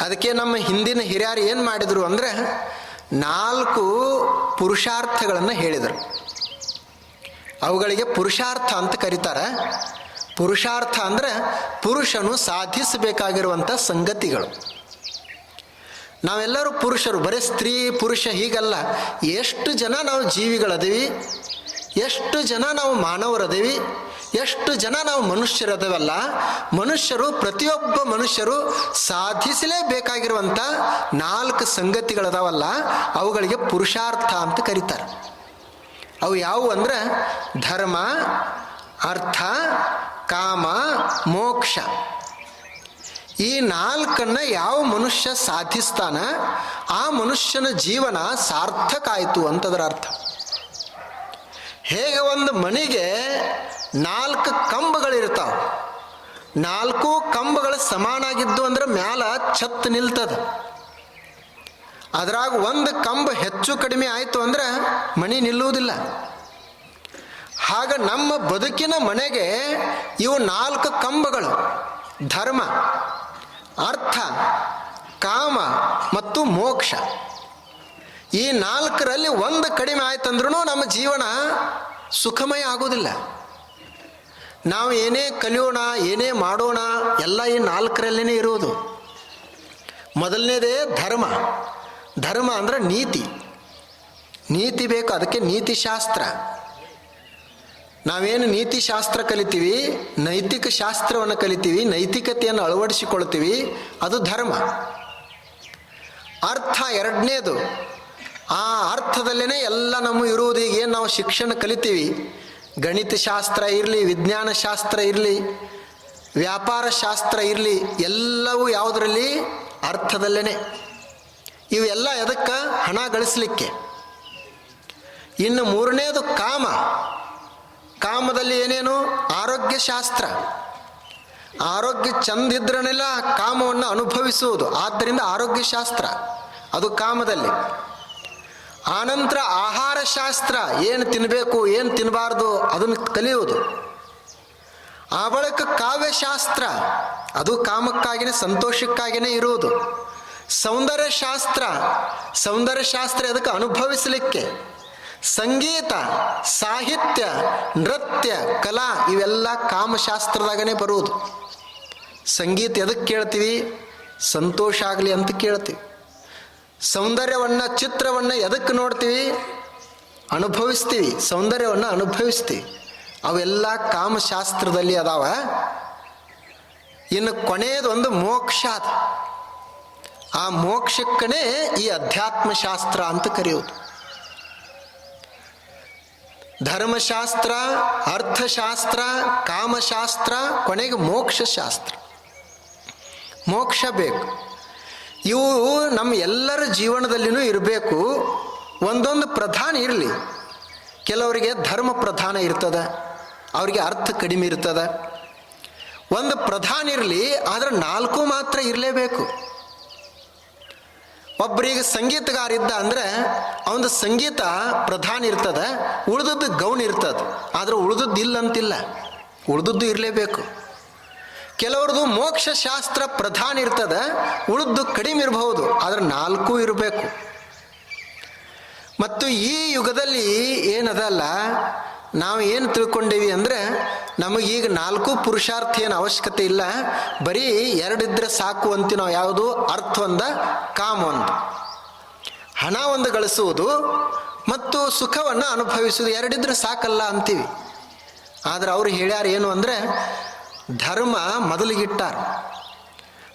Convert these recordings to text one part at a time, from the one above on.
ಅದಕ್ಕೆ ನಮ್ಮ ಹಿಂದಿನ ಹಿರಿಯರು ಏನು ಮಾಡಿದರು ಅಂದರೆ ನಾಲ್ಕು ಪುರುಷಾರ್ಥಗಳನ್ನು ಹೇಳಿದರು. ಅವುಗಳಿಗೆ ಪುರುಷಾರ್ಥ ಅಂತ ಕರೀತಾರೆ. ಪುರುಷಾರ್ಥ ಅಂದರೆ ಪುರುಷನು ಸಾಧಿಸಬೇಕಾಗಿರುವಂಥ ಸಂಗತಿಗಳು. ನಾವೆಲ್ಲರೂ ಪುರುಷರು, ಬರೀ ಸ್ತ್ರೀ, ಪುರುಷ ಹೀಗಲ್ಲ. ಎಷ್ಟು ಜನ ನಾವು ಜೀವಿಗಳದೀವಿ, ಎಷ್ಟು ಜನ ನಾವು ಮಾನವರದೀವಿ ಎಷ್ಟು ಜನ ನಾವು ಮನುಷ್ಯರದವಲ್ಲ, ಮನುಷ್ಯರು, ಪ್ರತಿಯೊಬ್ಬ ಮನುಷ್ಯರು ಸಾಧಿಸಲೇಬೇಕಾಗಿರುವಂಥ ನಾಲ್ಕು ಸಂಗತಿಗಳದಾವಲ್ಲ, ಅವುಗಳಿಗೆ ಪುರುಷಾರ್ಥ ಅಂತ ಕರೀತಾರೆ. ಅವು ಯಾವುವು ಅಂದರೆ ಧರ್ಮ, ಅರ್ಥ, ಕಾಮ, ಮೋಕ್ಷ. ಈ ನಾಲ್ಕನ್ನ ಯಾವ ಮನುಷ್ಯ ಸಾಧಿಸ್ತಾನ, ಆ ಮನುಷ್ಯನ ಜೀವನ ಸಾರ್ಥಕ ಆಯಿತು ಅಂತದರ ಅರ್ಥ. ಹೇಗೆ ಒಂದು ಮನೆಗೆ ನಾಲ್ಕು ಕಂಬಗಳಿರ್ತಾವ ನಾಲ್ಕು ಕಂಬಗಳು ಸಮಾನಾಗಿದ್ದು ಅಂದ್ರೆ ಮ್ಯಾಲ ಛತ್ ನಿಲ್ತದ. ಅದ್ರಾಗ ಒಂದು ಕಂಬ ಹೆಚ್ಚು ಕಡಿಮೆ ಆಯಿತು ಅಂದ್ರೆ ಮನೆ ನಿಲ್ಲುವುದಿಲ್ಲ. ಹಾಗ ನಮ್ಮ ಬದುಕಿನ ಮನೆಗೆ ಇವು ನಾಲ್ಕು ಕಂಬಗಳು. ಧರ್ಮ, ಅರ್ಥ, ಕಾಮ ಮತ್ತು ಮೋಕ್ಷ. ಈ ನಾಲ್ಕರಲ್ಲಿ ಒಂದು ಕಡಿಮೆ ಆಯ್ತಂದ್ರೂ ನಮ್ಮ ಜೀವನ ಸುಖಮಯ ಆಗೋದಿಲ್ಲ ನಾವು ಏನೇ ಕಲಿಯೋಣ, ಏನೇ ಮಾಡೋಣ, ಎಲ್ಲ ಈ ನಾಲ್ಕರಲ್ಲೇ ಇರೋದು. ಮೊದಲನೇದೇ ಧರ್ಮ. ಧರ್ಮ ಅಂದ್ರೆ ನೀತಿ. ನೀತಿ ಬೇಕು, ಅದಕ್ಕೆ ನೀತಿಶಾಸ್ತ್ರ. ನಾವೇನು ನೀತಿಶಾಸ್ತ್ರ ಕಲಿತೀವಿ, ನೈತಿಕ ಶಾಸ್ತ್ರವನ್ನು ಕಲಿತೀವಿ, ನೈತಿಕತೆಯನ್ನು ಅಳವಡಿಸಿಕೊಳ್ತೀವಿ ಅದು ಧರ್ಮ. ಅರ್ಥ ಎರಡನೇದು. ಆ ಅರ್ಥದಲ್ಲೇ ಎಲ್ಲ ನಮ್ಮ ಇರುವುದು ಏನು ನಾವು ಶಿಕ್ಷಣ ಕಲಿತೀವಿ ಗಣಿತ ಶಾಸ್ತ್ರ ಇರಲಿ ವಿಜ್ಞಾನ ಶಾಸ್ತ್ರ ಇರಲಿ ವ್ಯಾಪಾರ ಶಾಸ್ತ್ರ ಇರಲಿ, ಎಲ್ಲವೂ ಯಾವುದರಲ್ಲಿ? ಅರ್ಥದಲ್ಲೇ ಇವೆಲ್ಲ ಎದಕ್ಕೆ? ಹಣ ಗಳಿಸಲಿಕ್ಕೆ. ಇನ್ನು ಮೂರನೇದು ಕಾಮ. ಕಾಮದಲ್ಲಿ ಏನೇನು? ಆರೋಗ್ಯ ಶಾಸ್ತ್ರ ಆರೋಗ್ಯ ಚಂದಿದ್ರನೆಲ್ಲ ಕಾಮವನ್ನು ಅನುಭವಿಸುವುದು. ಆದ್ದರಿಂದ ಆರೋಗ್ಯ ಶಾಸ್ತ್ರ ಅದು ಕಾಮದಲ್ಲಿ. ಆನಂತರ ಆಹಾರ ಶಾಸ್ತ್ರ ಏನು ತಿನ್ನಬೇಕು ಏನು ತಿನ್ನಬಾರ್ದು ಅದನ್ನು ಕಲಿಯುವುದು. ಆ ಬಳಿಕ ಕಾವ್ಯಶಾಸ್ತ್ರ, ಅದು ಕಾಮಕ್ಕಾಗಿನೇ ಸಂತೋಷಕ್ಕಾಗಿಯೇ ಇರುವುದು. ಸೌಂದರ್ಯ ಶಾಸ್ತ್ರ ಸೌಂದರ್ಯ ಶಾಸ್ತ್ರ ಅದಕ್ಕೆ ಅನುಭವಿಸಲಿಕ್ಕೆ? ಸಂಗೀತ, ಸಾಹಿತ್ಯ, ನೃತ್ಯ, ಕಲಾ ಇವೆಲ್ಲ ಕಾಮಶಾಸ್ತ್ರದಾಗನೇ ಬರುವುದು. ಸಂಗೀತ ಎದಕ್ಕೆ ಕೇಳ್ತೀವಿ? ಸಂತೋಷ ಆಗಲಿ ಅಂತ ಕೇಳ್ತೀವಿ. ಸೌಂದರ್ಯವನ್ನು, ಚಿತ್ರವನ್ನು ಎದಕ್ಕೆ ನೋಡ್ತೀವಿ? ಅನುಭವಿಸ್ತೀವಿ. ಸೌಂದರ್ಯವನ್ನು ಅನುಭವಿಸ್ತೀವಿ. ಅವೆಲ್ಲ ಕಾಮಶಾಸ್ತ್ರದಲ್ಲಿ ಅದಾವ. ಇನ್ನು ಕೊನೆಯದೊಂದು ಮೋಕ್ಷ ಅದ. ಆ ಮೋಕ್ಷಕ್ಕನೇ ಈ ಅಧ್ಯಾತ್ಮಶಾಸ್ತ್ರ ಅಂತ ಕರೆಯೋದು ಧರ್ಮಶಾಸ್ತ್ರ, ಅರ್ಥಶಾಸ್ತ್ರ, ಕಾಮಶಾಸ್ತ್ರ, ಕೊನೆಗೆ ಮೋಕ್ಷಶಾಸ್ತ್ರ. ಮೋಕ್ಷ ಬೇಕು. ಇವು ನಮ್ಮ ಎಲ್ಲರ ಜೀವನದಲ್ಲಿನೂ ಇರಬೇಕು. ಒಂದೊಂದು ಪ್ರಧಾನ ಇರಲಿ. ಕೆಲವರಿಗೆ ಧರ್ಮ ಪ್ರಧಾನ ಇರ್ತದೆ, ಅವರಿಗೆ ಅರ್ಥ ಕಡಿಮೆ ಇರ್ತದೆ. ಒಂದು ಪ್ರಧಾನ ಇರಲಿ, ಆದರೆ ನಾಲ್ಕು ಮಾತ್ರ ಇರಲೇಬೇಕು. ಒಬ್ಬರಿಗೆ ಸಂಗೀತಗಾರ ಇದ್ದ ಅಂದ್ರೆ ಅವನ ಸಂಗೀತ ಪ್ರಧಾನ ಇರ್ತದೆ, ಉಳಿದದ್ದು ಗೌಣ ಇರ್ತದೆ. ಆದರೆ ಉಳಿದದ್ದು ಇಲ್ಲ ಅಂತಿಲ್ಲ ಉಳಿದದ್ದು ಇರಲೇಬೇಕು. ಕೆಲವ್ರದ್ದು ಮೋಕ್ಷ ಶಾಸ್ತ್ರ ಪ್ರಧಾನ ಇರ್ತದ ಉಳಿದು ಕಡಿಮೆ ಇರಬಹುದು, ಆದ್ರೆ ನಾಲ್ಕು ಇರಬೇಕು. ಮತ್ತು ಈ ಯುಗದಲ್ಲಿ ಏನದಲ್ಲ, ನಾವು ಏನು ತಿಳ್ಕೊಂಡೇವಿ ಅಂದರೆ, ನಮಗೀಗ ನಾಲ್ಕು ಪುರುಷಾರ್ಥ ಏನು ಅವಶ್ಯಕತೆ ಇಲ್ಲ, ಬರೀ ಎರಡಿದ್ರೆ ಸಾಕು ಅಂತೀವಿ ನಾವು ಯಾವುದು, ಅರ್ಥ ಒಂದ, ಕಾಮ ಒಂದು. ಹಣ ಒಂದು ಗಳಿಸುವುದು ಮತ್ತು ಸುಖವನ್ನು ಅನುಭವಿಸುವುದು, ಎರಡಿದ್ರೆ ಸಾಕಲ್ಲ ಅಂತೀವಿ. ಆದ್ರೆ ಅವ್ರು ಹೇಳ್ಯಾರ ಏನು ಅಂದರೆ ಧರ್ಮ ಮೊದಲಿಗಿಟ್ಟಾರ.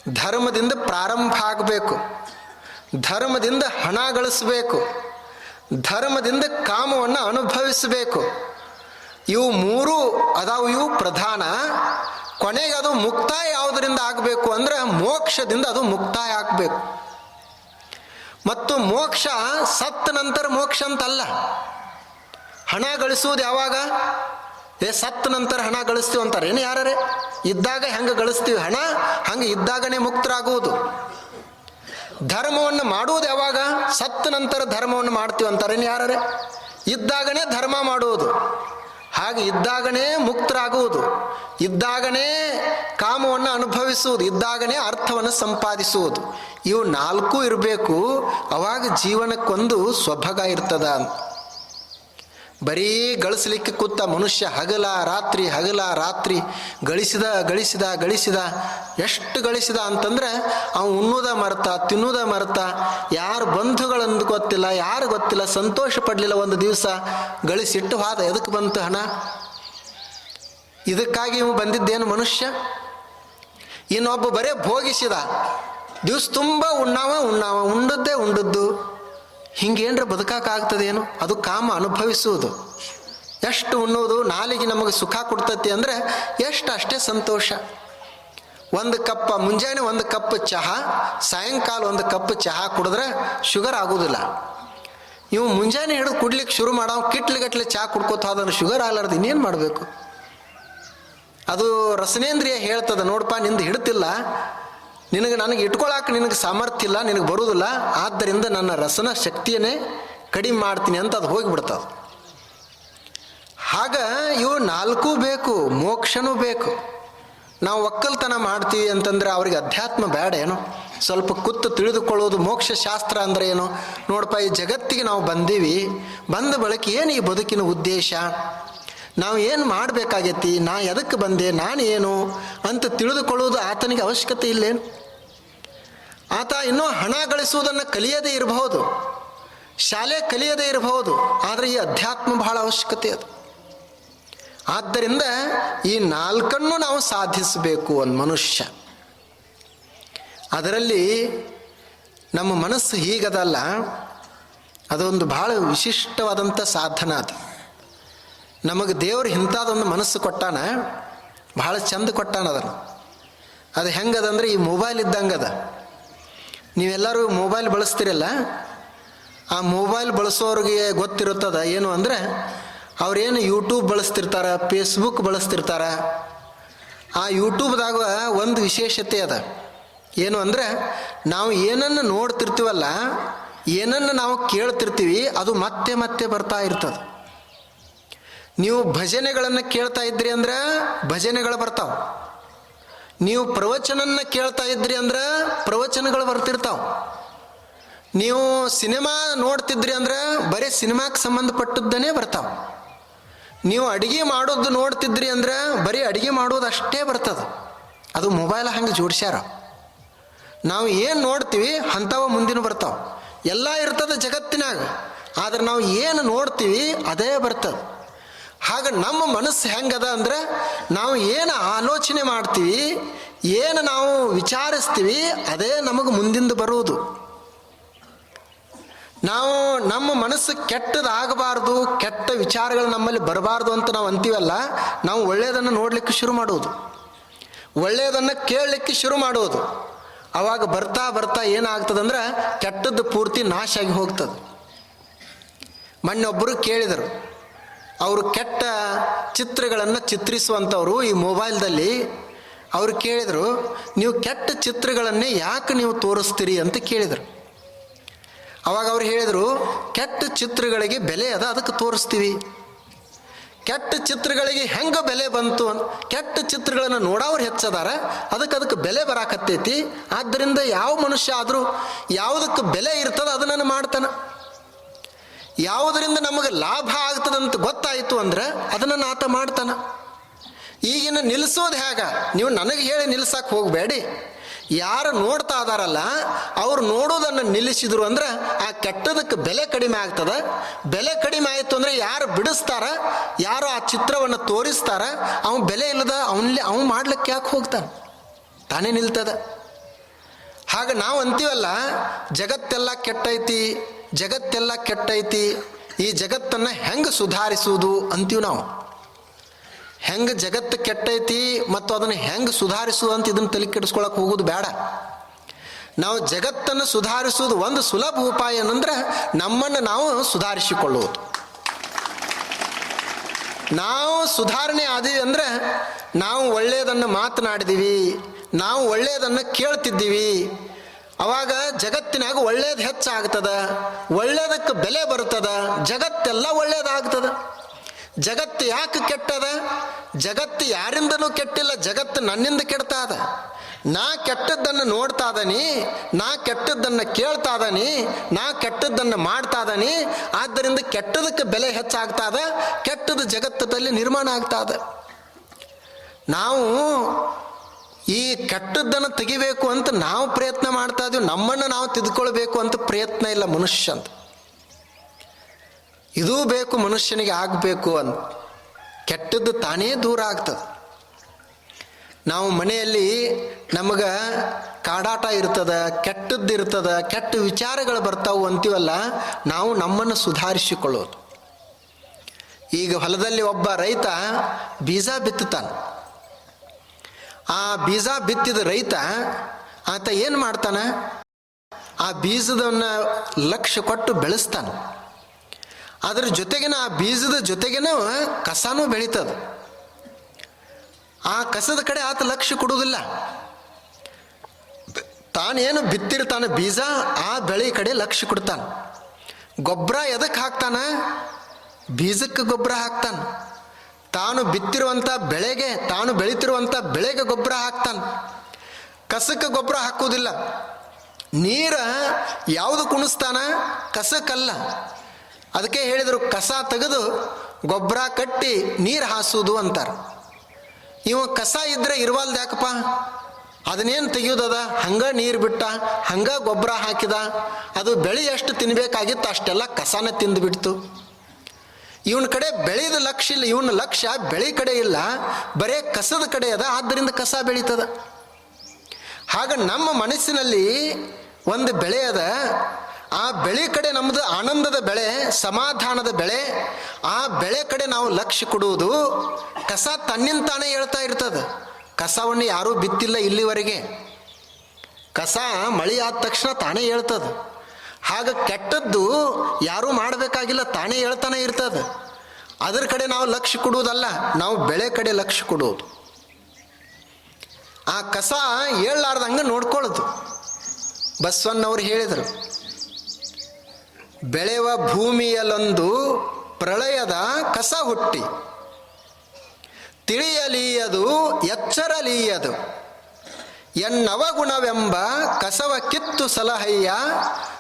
ಧರ್ಮದಿಂದ ಪ್ರಾರಂಭ ಆಗಬೇಕು. ಧರ್ಮದಿಂದ ಹಣ ಗಳಿಸಬೇಕು. ಧರ್ಮದಿಂದ ಕಾಮವನ್ನು ಅನುಭವಿಸಬೇಕು. ಇವು ಮೂರು ಅದಾವು, ಇವು ಪ್ರಧಾನ. ಕೊನೆಗೆ ಅದು ಮುಕ್ತಾಯ ಯಾವುದರಿಂದ ಆಗಬೇಕು ಅಂದ್ರೆ ಮೋಕ್ಷದಿಂದ ಅದು ಮುಕ್ತಾಯ ಆಗಬೇಕು. ಮತ್ತು ಮೋಕ್ಷ ಸತ್ತ ನಂತರ ಮೋಕ್ಷ ಅಂತಲ್ಲ. ಹಣ ಗಳಿಸುವುದು ಯಾವಾಗ? ಏ ಸತ್ತ ನಂತರ ಹಣ ಗಳಿಸ್ತೀವಿ ಅಂತಾರೆ. ಏನು ಯಾರೇ ಇದ್ದಾಗ ಹೆಂಗೆ ಗಳಿಸ್ತೀವಿ ಹಣ? ಹಂಗೆ ಇದ್ದಾಗನೇ ಮುಕ್ತರಾಗುವುದು. ಧರ್ಮವನ್ನು ಮಾಡುವುದು ಯಾವಾಗ? ಸತ್ತ ನಂತರ ಧರ್ಮವನ್ನು ಮಾಡ್ತೀವಿ ಅಂತಾರೇನು ಯಾರೇ ಇದ್ದಾಗನೇ ಧರ್ಮ ಮಾಡುವುದು. ಹಾಗೆ ಇದ್ದಾಗನೇ ಮುಕ್ತರಾಗುವುದು. ಇದ್ದಾಗನೇ ಕಾಮವನ್ನು ಅನುಭವಿಸುವುದು. ಇದ್ದಾಗನೇ ಅರ್ಥವನ್ನು ಸಂಪಾದಿಸುವುದು. ಇವು ನಾಲ್ಕು ಇರಬೇಕು. ಅವಾಗ ಜೀವನಕ್ಕೊಂದು ಸ್ವಭಗ ಇರ್ತದ ಅಂತ. ಬರೀ ಗಳಿಸ್ಲಿಕ್ಕೆ ಕೂತ ಮನುಷ್ಯ ಹಗಲ ರಾತ್ರಿ ಹಗಲ ರಾತ್ರಿ, ಗಳಿಸಿದ ಗಳಿಸಿದ ಗಳಿಸಿದ, ಎಷ್ಟು ಗಳಿಸಿದ ಅಂತಂದ್ರೆ ಅವನು ಉಣ್ಣೋದ ಮರ್ತ, ತಿನ್ನೋದ ಮರ್ತ, ಯಾರು ಬಂಧುಗಳಂದು ಗೊತ್ತಿಲ್ಲ, ಯಾರು ಗೊತ್ತಿಲ್ಲ, ಸಂತೋಷ ಪಡಲಿಲ್ಲ ಒಂದು ದಿವಸ ಗಳಿಸಿಟ್ಟು ಹೋದ ಎದಕ್ಕೆ ಬಂತು ಹಣ? ಇದಕ್ಕಾಗಿ ಇವು ಬಂದಿದ್ದೇನು ಮನುಷ್ಯ? ಇನ್ನೊಬ್ಬ ಬರೇ ಭೋಗಿಸಿದ, ದಿವ್ಸ ತುಂಬ ಉಣ್ಣಾವ ಉಣ್ಣಾವ, ಉಂಡದ್ದೇ ಉಂಡದ್ದು. ಹಿಂಗೇನ್ರ ಬದುಕಾಕಾಗ್ತದೇನು ಅದು ಕಾಮ ಅನುಭವಿಸುವುದು. ಎಷ್ಟು ಉಣ್ಣುವುದು, ನಾಲಿಗೆ ನಮಗೆ ಸುಖ ಕೊಡ್ತತಿ ಅಂದ್ರೆ ಎಷ್ಟು ಅಷ್ಟೇ ಸಂತೋಷ. ಒಂದು ಕಪ್ಪ, ಮುಂಜಾನೆ ಒಂದು ಕಪ್ ಚಹಾ, ಸಾಯಂಕಾಲ ಒಂದು ಕಪ್ ಚಹಾ ಕುಡಿದ್ರೆ ಶುಗರ್ ಆಗೋದಿಲ್ಲ. ಇವು ಮುಂಜಾನೆ ಹಿಡಿದು ಕುಡ್ಲಿಕ್ಕೆ ಶುರು ಮಾಡೋ ಕಿಟ್ಲಿಗಟ್ಲೆ ಚಹಾ ಕುಡ್ಕೋತ ಹೋದನು ಶುಗರ್ ಆಗ್ಲಾರ್ದು ಇನ್ನೇನು ಮಾಡಬೇಕು? ಅದು ರಸನೇಂದ್ರಿಯ ಹೇಳ್ತದ ನೋಡಪ್ಪ ನಿಂದು ಹಿಡ್ತಿಲ್ಲ ನಿನಗೆ ನನಗೆ ಇಟ್ಕೊಳಕ್ಕೆ ನಿನಗೆ ಸಾಮರ್ಥ್ಯ ಇಲ್ಲ, ನಿನಗೆ ಬರುವುದಿಲ್ಲ. ಆದ್ದರಿಂದ ನನ್ನ ರಸನ ಶಕ್ತಿಯನ್ನೇ ಕಡಿಮೆ ಮಾಡ್ತೀನಿ ಅಂತ ಅದು ಹೋಗಿಬಿಡ್ತದ. ಹಾಗ ಇವು ನಾಲ್ಕೂ ಬೇಕು, ಮೋಕ್ಷನೂ ಬೇಕು. ನಾವು ಒಕ್ಕಲ್ತನ ಮಾಡ್ತೀವಿ ಅಂತಂದ್ರೆ ಅವ್ರಿಗೆ ಅಧ್ಯಾತ್ಮ ಬೇಡ ಏನು. ಸ್ವಲ್ಪ ಕುತ್ತು ತಿಳಿದುಕೊಳ್ಳೋದು ಮೋಕ್ಷ ಶಾಸ್ತ್ರ ಅಂದ್ರೆ ಏನು. ನೋಡಪ್ಪ, ಈ ಜಗತ್ತಿಗೆ ನಾವು ಬಂದೀವಿ. ಬಂದ ಬಳಿಕ ಏನು ಈ ಬದುಕಿನ ಉದ್ದೇಶ? ನಾವು ಏನು ಮಾಡಬೇಕಾಗೈತಿ? ನಾ ಎದಕ್ಕೆ ಬಂದೆ? ನಾನು ಏನು? ಅಂತ ತಿಳಿದುಕೊಳ್ಳುವುದು ಆತನಿಗೆ ಅವಶ್ಯಕತೆ ಇಲ್ಲೇನು? ಆತ ಇನ್ನೂ ಹಣ ಗಳಿಸುವುದನ್ನು ಕಲಿಯದೇ ಇರಬಹುದು. ಶಾಲೆ ಕಲಿಯದೇ ಇರಬಹುದು. ಆದರೆ ಈ ಅಧ್ಯಾತ್ಮ ಬಹಳ ಅವಶ್ಯಕತೆ ಅದು. ಆದ್ದರಿಂದ ಈ ನಾಲ್ಕನ್ನು ನಾವು ಸಾಧಿಸಬೇಕು ಒಂದು ಮನುಷ್ಯ. ಅದರಲ್ಲಿ ನಮ್ಮ ಮನಸ್ಸು ಹೀಗದಲ್ಲ. ಅದೊಂದು ಭಾಳ ವಿಶಿಷ್ಟವಾದಂಥ ಸಾಧನ ಅದು. ನಮಗೆ ದೇವರು ಇಂಥದ್ದೊಂದು ಮನಸ್ಸು ಕೊಟ್ಟಾನ, ಭಾಳ ಚಂದ ಕೊಟ್ಟಾನ ಅದನ್ನು. ಅದು ಹೆಂಗದಂದ್ರೆ ಈ ಮೊಬೈಲ್ ಇದ್ದಂಗದ ನೀವೆಲ್ಲರೂ ಮೊಬೈಲ್ ಬಳಸ್ತಿರಲ್ಲ, ಆ ಮೊಬೈಲ್ ಬಳಸೋರಿಗೆ ಗೊತ್ತಿರುತ್ತದ ಏನು ಅಂದರೆ, ಅವ್ರೇನು ಯೂಟ್ಯೂಬ್ ಬಳಸ್ತಿರ್ತಾರ ಫೇಸ್ಬುಕ್ ಬಳಸ್ತಿರ್ತಾರ, ಆ ಯೂಟ್ಯೂಬ್ದಾಗ ಒಂದು ವಿಶೇಷತೆ ಅದ. ಏನು ಅಂದರೆ, ನಾವು ಏನನ್ನು ನೋಡ್ತಿರ್ತೀವಲ್ಲ, ಏನನ್ನು ನಾವು ಕೇಳ್ತಿರ್ತೀವಿ, ಅದು ಮತ್ತೆ ಮತ್ತೆ ಬರ್ತಾ ಇರ್ತದೆ. ನೀವು ಭಜನೆಗಳನ್ನು ಕೇಳ್ತಾ ಇದ್ರಿ ಅಂದ್ರೆ ಭಜನೆಗಳು ಬರ್ತಾವ. ನೀವು ಪ್ರವಚನನ್ನ ಕೇಳ್ತಾ ಇದ್ರಿ ಅಂದ್ರೆ ಪ್ರವಚನಗಳು ಬರ್ತಿರ್ತಾವ. ನೀವು ಸಿನಿಮಾ ನೋಡ್ತಿದ್ರಿ ಅಂದ್ರೆ ಬರೀ ಸಿನಿಮಾಕ್ಕೆ ಸಂಬಂಧಪಟ್ಟದ್ದನ್ನೇ ಬರ್ತಾವ. ನೀವು ಅಡಿಗೆ ಮಾಡೋದು ನೋಡ್ತಿದ್ರಿ ಅಂದ್ರೆ ಬರೀ ಅಡಿಗೆ ಮಾಡೋದು ಅಷ್ಟೇ ಬರ್ತದೆ. ಅದು ಮೊಬೈಲ್ ಹಂಗೆ ಜೋಡಿಸ್ಯಾರ. ನಾವು ಏನು ನೋಡ್ತೀವಿ ಅಂಥವ ಮುಂದಿನ ಬರ್ತಾವ. ಎಲ್ಲ ಇರ್ತದೆ ಜಗತ್ತಿನಾಗ. ಆದ್ರೆ ನಾವು ಏನು ನೋಡ್ತೀವಿ ಅದೇ ಬರ್ತದೆ. ಹಾಗೆ ನಮ್ಮ ಮನಸ್ಸು ಹೆಂಗದ ಅಂದ್ರೆ ನಾವು ಏನು ಆಲೋಚನೆ ಮಾಡ್ತೀವಿ, ಏನು ನಾವು ವಿಚಾರಿಸ್ತೀವಿ, ಅದೇ ನಮಗೆ ಮುಂದಿಂದ ಬರುವುದು. ನಾವು ನಮ್ಮ ಮನಸ್ಸು ಕೆಟ್ಟದಾಗಬಾರ್ದು, ಕೆಟ್ಟ ವಿಚಾರಗಳು ನಮ್ಮಲ್ಲಿ ಬರಬಾರ್ದು ಅಂತ ನಾವು ಅಂತೀವಲ್ಲ, ನಾವು ಒಳ್ಳೆಯದನ್ನು ನೋಡಲಿಕ್ಕೆ ಶುರು ಮಾಡುವುದು. ಒಳ್ಳೆಯದನ್ನು ಕೇಳಲಿಕ್ಕೆ ಶುರು ಮಾಡುವುದು. ಅವಾಗ ಬರ್ತಾ ಬರ್ತಾ ಏನಾಗ್ತದಂದ್ರೆ ಕೆಟ್ಟದ್ದು ಪೂರ್ತಿ ನಾಶ ಆಗಿ ಹೋಗ್ತದೆ ಮೊನ್ನೊಬ್ಬರು ಕೇಳಿದರು ಅವರು ಕೆಟ್ಟ ಚಿತ್ರಗಳನ್ನು ಚಿತ್ರಿಸುವಂಥವ್ರು ಈ ಮೊಬೈಲ್ದಲ್ಲಿ. ಅವರು ಕೇಳಿದರು, ನೀವು ಕೆಟ್ಟ ಚಿತ್ರಗಳನ್ನೇ ಯಾಕೆ ನೀವು ತೋರಿಸ್ತೀರಿ? ಅಂತ ಕೇಳಿದರು. ಅವಾಗ ಅವ್ರು ಹೇಳಿದರು, ಕೆಟ್ಟ ಚಿತ್ರಗಳಿಗೆ ಬೆಲೆ ಅದ, ಅದಕ್ಕೆ ತೋರಿಸ್ತೀವಿ. ಕೆಟ್ಟ ಚಿತ್ರಗಳಿಗೆ ಹೆಂಗೆ ಬೆಲೆ ಬಂತು ಅಂತ ಕೆಟ್ಟ ಚಿತ್ರಗಳನ್ನು ನೋಡೋರು ಹೆಚ್ಚದಾರ, ಅದಕ್ಕೆ ಅದಕ್ಕೆ ಬೆಲೆ ಬರಾಕತ್ತೈತಿ. ಆದ್ದರಿಂದ ಯಾವ ಮನುಷ್ಯ ಆದರೂ, ಯಾವುದಕ್ಕೆ ಬೆಲೆ ಇರ್ತದ ಅದನ್ನು ಮಾಡ್ತಾನೆ. ಯಾವುದರಿಂದ ನಮಗೆ ಲಾಭ ಆಗ್ತದಂತ ಗೊತ್ತಾಯಿತು ಅಂದ್ರೆ ಅದನ್ನು ಆತ ಮಾಡ್ತಾನ. ಈಗಿನ ನಿಲ್ಲಿಸೋದು ಹೇಗ? ನೀವು ನನಗೆ ಹೇಳಿ ನಿಲ್ಸಕ್ಕೆ ಹೋಗಬೇಡಿ. ಯಾರು ನೋಡ್ತಾ ಇದಾರಲ್ಲ, ಅವ್ರು ನೋಡೋದನ್ನು ನಿಲ್ಲಿಸಿದ್ರು ಅಂದ್ರೆ ಆ ಕೆಟ್ಟದಕ್ಕೆ ಬೆಲೆ ಕಡಿಮೆ ಆಗ್ತದ. ಬೆಲೆ ಕಡಿಮೆ ಆಯಿತು ಅಂದ್ರೆ ಯಾರು ಬಿಡಿಸ್ತಾರ? ಯಾರು ಆ ಚಿತ್ರವನ್ನು ತೋರಿಸ್ತಾರ? ಅವನು ಬೆಲೆ ಇಲ್ಲದ ಅವನಲ್ಲಿ ಅವನು ಮಾಡ್ಲಿಕ್ಕೆ ಯಾಕೆ ಹೋಗ್ತಾನೆ? ತಾನೇ ನಿಲ್ತದ. ಹಾಗೆ ನಾವು ಅಂತೀವಲ್ಲ, ಜಗತ್ತೆಲ್ಲ ಕೆಟ್ಟೈತಿ ಜಗತ್ತೆಲ್ಲ ಕೆಟ್ಟೈತಿ, ಈ ಜಗತ್ತನ್ನು ಹೆಂಗೆ ಸುಧಾರಿಸುವುದು ಅಂತೀವಿ ನಾವು. ಹೆಂಗೆ ಜಗತ್ತು ಕೆಟ್ಟೈತಿ ಮತ್ತು ಅದನ್ನು ಹೆಂಗೆ ಸುಧಾರಿಸುವುದು ಅಂತ ಇದನ್ನು ತಲೆ ಕೆಡಿಸ್ಕೊಳಕ್ಕೆ ಹೋಗೋದು ಬೇಡ ನಾವು ಜಗತ್ತನ್ನು ಸುಧಾರಿಸುವುದು ಒಂದು ಸುಲಭ ಉಪಾಯ ಏನಂದ್ರೆ ನಮ್ಮನ್ನು ನಾವು ಸುಧಾರಿಸಿಕೊಳ್ಳುವುದು. ನಾವು ಸುಧಾರಣೆ ಆದೀವಿ ಅಂದ್ರೆ ನಾವು ಒಳ್ಳೆಯದನ್ನು ಮಾತನಾಡಿದೀವಿ, ನಾವು ಒಳ್ಳೆಯದನ್ನು ಕೇಳ್ತಿದ್ದೀವಿ ಅವಾಗ ಜಗತ್ತಿನಾಗ ಒಳ್ಳೇದು ಹೆಚ್ಚಾಗ್ತದ, ಒಳ್ಳೇದಕ್ಕೆ ಬೆಲೆ ಬರ್ತದ, ಜಗತ್ತೆಲ್ಲ ಒಳ್ಳೇದಾಗ್ತದ. ಜಗತ್ತು ಯಾಕೆ ಕೆಟ್ಟದ? ಜಗತ್ತು ಯಾರಿಂದನೂ ಕೆಟ್ಟಿಲ್ಲ, ಜಗತ್ತು ನನ್ನಿಂದ ಕೆಡ್ತಾ ನಾ ಕೆಟ್ಟದ್ದನ್ನು ನೋಡ್ತಾ ಇದನಿ ನಾ ಕೆಟ್ಟದ್ದನ್ನು ಕೇಳ್ತಾ ಇದನಿ ನಾ ಕೆಟ್ಟದ್ದನ್ನು ಮಾಡ್ತಾ ಇದನಿ ಆದ್ದರಿಂದ ಕೆಟ್ಟದಕ್ಕೆ ಬೆಲೆ ಹೆಚ್ಚಾಗ್ತಾ ಕೆಟ್ಟದ ಜಗತ್ತದಲ್ಲಿ ನಿರ್ಮಾಣ ಆಗ್ತಾ ನಾವು ಈ ಕೆಟ್ಟದ್ದನ್ನು ತೆಗಿಬೇಕು ಅಂತ ನಾವು ಪ್ರಯತ್ನ ಮಾಡ್ತಾ ಇದೀವಿ, ನಮ್ಮನ್ನು ನಾವು ತಿದ್ಕೊಳ್ಬೇಕು ಅಂತ ಪ್ರಯತ್ನ ಇಲ್ಲ ಮನುಷ್ಯ ಅಂತ. ಇದೂ ಬೇಕು, ಮನುಷ್ಯನಿಗೆ ಆಗಬೇಕು ಅಂತ. ಕೆಟ್ಟದ್ದು ತಾನೇ ದೂರ ಆಗ್ತದೆ. ನಾವು ಮನೆಯಲ್ಲಿ ನಮಗೆ ಕಾಡಾಟ ಇರ್ತದ, ಕೆಟ್ಟದ್ದು ಇರ್ತದ, ಕೆಟ್ಟ ವಿಚಾರಗಳು ಬರ್ತಾವು ಅಂತೀವಲ್ಲ, ನಾವು ನಮ್ಮನ್ನು ಸುಧಾರಿಸಿಕೊಳ್ಳೋದು. ಈಗ ಹೊಲದಲ್ಲಿ ಒಬ್ಬ ರೈತ ಬೀಜ ಬಿತ್ತುತ್ತಾನೆ. ಆ ಬೀಜ ಬಿತ್ತಿದ ರೈತ ಆತ ಏನು ಮಾಡ್ತಾನೆ? ಆ ಬೀಜದನ್ನ ಲಕ್ಷ ಕೊಟ್ಟು ಬೆಳೆಸ್ತಾನೆ. ಅದ್ರ ಜೊತೆಗಿನ ಆ ಬೀಜದ ಜೊತೆಗೇನ ಕಸನೂ ಬೆಳೀತದ. ಆ ಕಸದ ಕಡೆ ಆತ ಲಕ್ಷ ಕೊಡುವುದಿಲ್ಲ. ತಾನೇನು ಬಿತ್ತಿರ್ತಾನೆ ಬೀಜ, ಆ ಬೆಳೆ ಕಡೆ ಲಕ್ಷ ಕೊಡ್ತಾನೆ. ಗೊಬ್ಬರ ಎದಕ್ಕೆ ಹಾಕ್ತಾನ? ಬೀಜಕ್ಕೆ ಗೊಬ್ಬರ ಹಾಕ್ತಾನೆ. ತಾನು ಬಿತ್ತಿರುವಂಥ ಬೆಳೆಗೆ, ತಾನು ಬೆಳೀತಿರುವಂಥ ಬೆಳೆಗೆ ಗೊಬ್ಬರ ಹಾಕ್ತಾನೆ. ಕಸಕ್ಕೆ ಗೊಬ್ಬರ ಹಾಕೋದಿಲ್ಲ ನೀರ ಯಾವುದು ಕುಣಿಸ್ತಾನ? ಕಸಕ್ಕಲ್ಲ. ಅದಕ್ಕೆ ಹೇಳಿದರು, ಕಸ ತೆಗೆದು ಗೊಬ್ಬರ ಕಟ್ಟಿ ನೀರು ಹಾಸುವುದು ಅಂತಾರೆ. ಇವ ಕಸ ಇದ್ರೆ ಇರ್ವಲ್ದು ಯಾಕಪ್ಪ? ಅದನ್ನೇನು ತೆಗೆಯೋದದ? ಹಂಗೆ ನೀರು ಬಿಟ್ಟ, ಹಂಗೆ ಗೊಬ್ಬರ ಹಾಕಿದ? ಅದು ಬೆಳೆ ಎಷ್ಟು ತಿನ್ಬೇಕಾಗಿತ್ತು, ಅಷ್ಟೆಲ್ಲ ಕಸನ ತಿಂದು ಬಿಡ್ತು. ಇವನ ಕಡೆ ಬೆಳೆದ ಲಕ್ಷ ಇಲ್ಲ, ಇವನ ಲಕ್ಷ್ಯ ಬೆಳೆ ಕಡೆ ಇಲ್ಲ, ಬರೇ ಕಸದ ಕಡೆ ಅದ, ಆದ್ದರಿಂದ ಕಸ ಬೆಳೀತದ. ಹಾಗ ನಮ್ಮ ಮನಸ್ಸಿನಲ್ಲಿ ಒಂದು ಬೆಳೆ ಅದ, ಆ ಬೆಳೆ ಕಡೆ ನಮ್ಮದು ಆನಂದದ ಬೆಳೆ, ಸಮಾಧಾನದ ಬೆಳೆ, ಆ ಬೆಳೆ ಕಡೆ ನಾವು ಲಕ್ಷ್ಯ ಕೊಡುವುದು ಕಸ ತನ್ನಿಂದ ತಾನೇ ಹೇಳ್ತಾ ಇರ್ತದ. ಕಸವನ್ನು ಯಾರೂ ಬಿತ್ತಿಲ್ಲ ಇಲ್ಲಿವರೆಗೆ. ಕಸ ಮಳೆ ಆದ ತಕ್ಷಣ ತಾನೇ ಹೇಳ್ತದ. ಹಾಗ ಕೆಟ್ಟದ್ದು ಯಾರೂ ಮಾಡಬೇಕಾಗಿಲ್ಲ, ತಾನೇ ಹೇಳ್ತಾನೆ ಇರ್ತದೆ. ಅದರ ಕಡೆ ನಾವು ಲಕ್ಷ್ಯ ಕೊಡುವುದಲ್ಲ, ನಾವು ಬೆಳೆ ಕಡೆ ಲಕ್ಷ್ಯ ಕೊಡುವುದು. ಆ ಕಸ ಹೇಳಲಾರ್ದಂಗೆ ನೋಡ್ಕೊಳ್ಳೋದು. ಬಸವಣ್ಣವ್ರು ಹೇಳಿದರು, ಬೆಳೆವ ಭೂಮಿಯಲ್ಲೊಂದು ಪ್ರಳಯದ ಕಸ ಹುಟ್ಟಿ. ತಿಳಿಯಲೀಯದು, ಎಚ್ಚರಲೀಯದು. ಎನ್ನವಗುಣವೆಂಬ ಕಸವ ಕಿತ್ತು ಸಲಹಯ್ಯ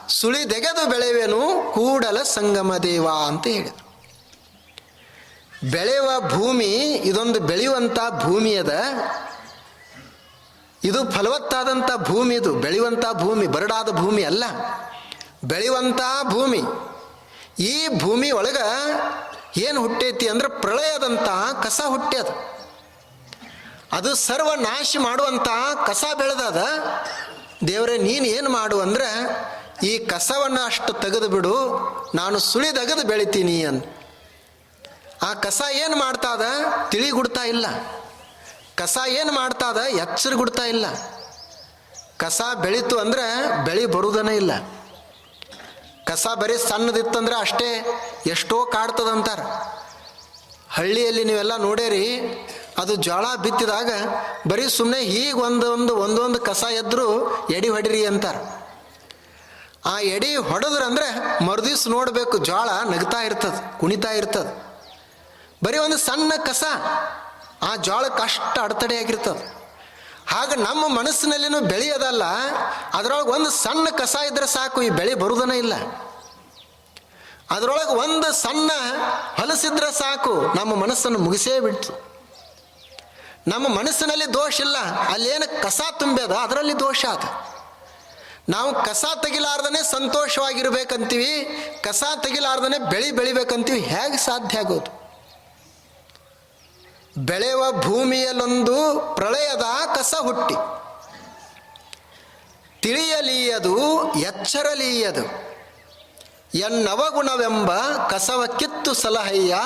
ಸುಳಿದೆಗೆದು ಬೆಳೆವೆನು ಕೂಡಲ ಸಂಗಮ ದೇವ ಅಂತ ಹೇಳಿದರು. ಬೆಳೆಯುವ ಭೂಮಿ ಇದೊಂದು ಬೆಳೆಯುವಂಥ ಭೂಮಿ ಅದ. ಇದು ಫಲವತ್ತಾದಂಥ ಭೂಮಿ ಇದು ಬೆಳೆಯುವಂಥ ಭೂಮಿ, ಬರಡಾದ ಭೂಮಿ ಅಲ್ಲ. ಬೆಳೆಯುವಂಥ ಭೂಮಿ. ಈ ಭೂಮಿ ಒಳಗ ಏನು ಹುಟ್ಟೈತಿ ಅಂದ್ರೆ ಪ್ರಳಯದಂತಹ ಕಸ ಹುಟ್ಟ್ಯದ ಅದು. ಸರ್ವ ನಾಶ ಮಾಡುವಂಥ ಕಸ ಬೆಳೆದದ. ದೇವರೇ, ನೀನು ಏನು ಮಾಡು ಅಂದ್ರೆ ಈ ಕಸವನ್ನು ಅಷ್ಟು ತೆಗೆದು ಬಿಡು, ನಾನು ಸುಳಿದಗದು ಬೆಳಿತೀನಿ ಅನ್. ಆ ಕಸ ಏನು ಮಾಡ್ತಾದ? ತಿಳಿಗುಡ್ತಾ ಇಲ್ಲ. ಕಸ ಏನು ಮಾಡ್ತಾದ? ಎಚ್ಚರಗುಡ್ತಾ ಇಲ್ಲ. ಕಸ ಬೆಳೀತು ಅಂದ್ರೆ ಬೆಳೆ ಬರುವುದನೇ ಇಲ್ಲ. ಕಸ ಬರೀ ಸಣ್ಣದಿತ್ತಂದ್ರೆ ಅಷ್ಟೇ ಎಷ್ಟೋ ಕಾಡ್ತದಂತಾರೆ. ಹಳ್ಳಿಯಲ್ಲಿ ನೀವೆಲ್ಲ ನೋಡೇರಿ, ಅದು ಜೋಳ ಬಿತ್ತಿದಾಗ ಬರೀ ಸುಮ್ಮನೆ ಈಗ ಒಂದೊಂದು ಒಂದೊಂದು ಕಸ ಎದ್ದರೂ ಎಡಿ ಹೊಡಿರಿ ಅಂತಾರೆ. ಆ ಎಡೆ ಹೊಡೆದ್ರಂದ್ರೆ ಮರುದಿವ್ಸ ನೋಡಬೇಕು ಜೋಳ ನಗ್ತಾ ಇರ್ತದೆ, ಕುಣಿತಾ ಇರ್ತದೆ. ಬರೀ ಒಂದು ಸಣ್ಣ ಕಸ, ಆ ಜೋಳಕ್ಕೆ ಅಷ್ಟು ಅಡೆತಡೆಯಾಗಿರ್ತದೆ ಹಾಗ ನಮ್ಮ ಮನಸ್ಸಿನಲ್ಲಿನೂ ಬೆಳೆಯೋದಲ್ಲ ಅದರೊಳಗೆ ಒಂದು ಸಣ್ಣ ಕಸ ಇದ್ರೆ ಸಾಕು, ಈ ಬೆಳೆ ಬರುವುದನೇ ಇಲ್ಲ. ಅದರೊಳಗೆ ಒಂದು ಸಣ್ಣ ಹೊಲಸಿದ್ರೆ ಸಾಕು, ನಮ್ಮ ಮನಸ್ಸನ್ನು ಮುಗಿಸೇ ಬಿಡ್ತು. ನಮ್ಮ ಮನಸ್ಸಿನಲ್ಲಿ ದೋಷ ಇಲ್ಲ, ಅಲ್ಲೇನು ಕಸ ತುಂಬ್ಯದ, ಅದರಲ್ಲಿ ದೋಷ ಅದ. ನಾವು ಕಸ ತೆಗಿಲಾರ್ದನೆ ಸಂತೋಷವಾಗಿರ್ಬೇಕಂತೀವಿ, ಕಸ ತೆಗಿಲಾರ್ದನೆ ಬೆಳಿ ಬೆಳಿಬೇಕಂತೀವಿ, ಹೇಗೆ ಸಾಧ್ಯ ಆಗೋದು? ಬೆಳೆಯುವ ಭೂಮಿಯಲ್ಲೊಂದು ಪ್ರಳಯದ ಕಸ ಹುಟ್ಟಿ. ತಿಳಿಯಲೀಯದು, ಎಚ್ಚರಲೀಯದು. ಎನ್ನವಗುಣವೆಂಬ ಕಸವ ಕಿತ್ತು ಸಲಹಯ್ಯ,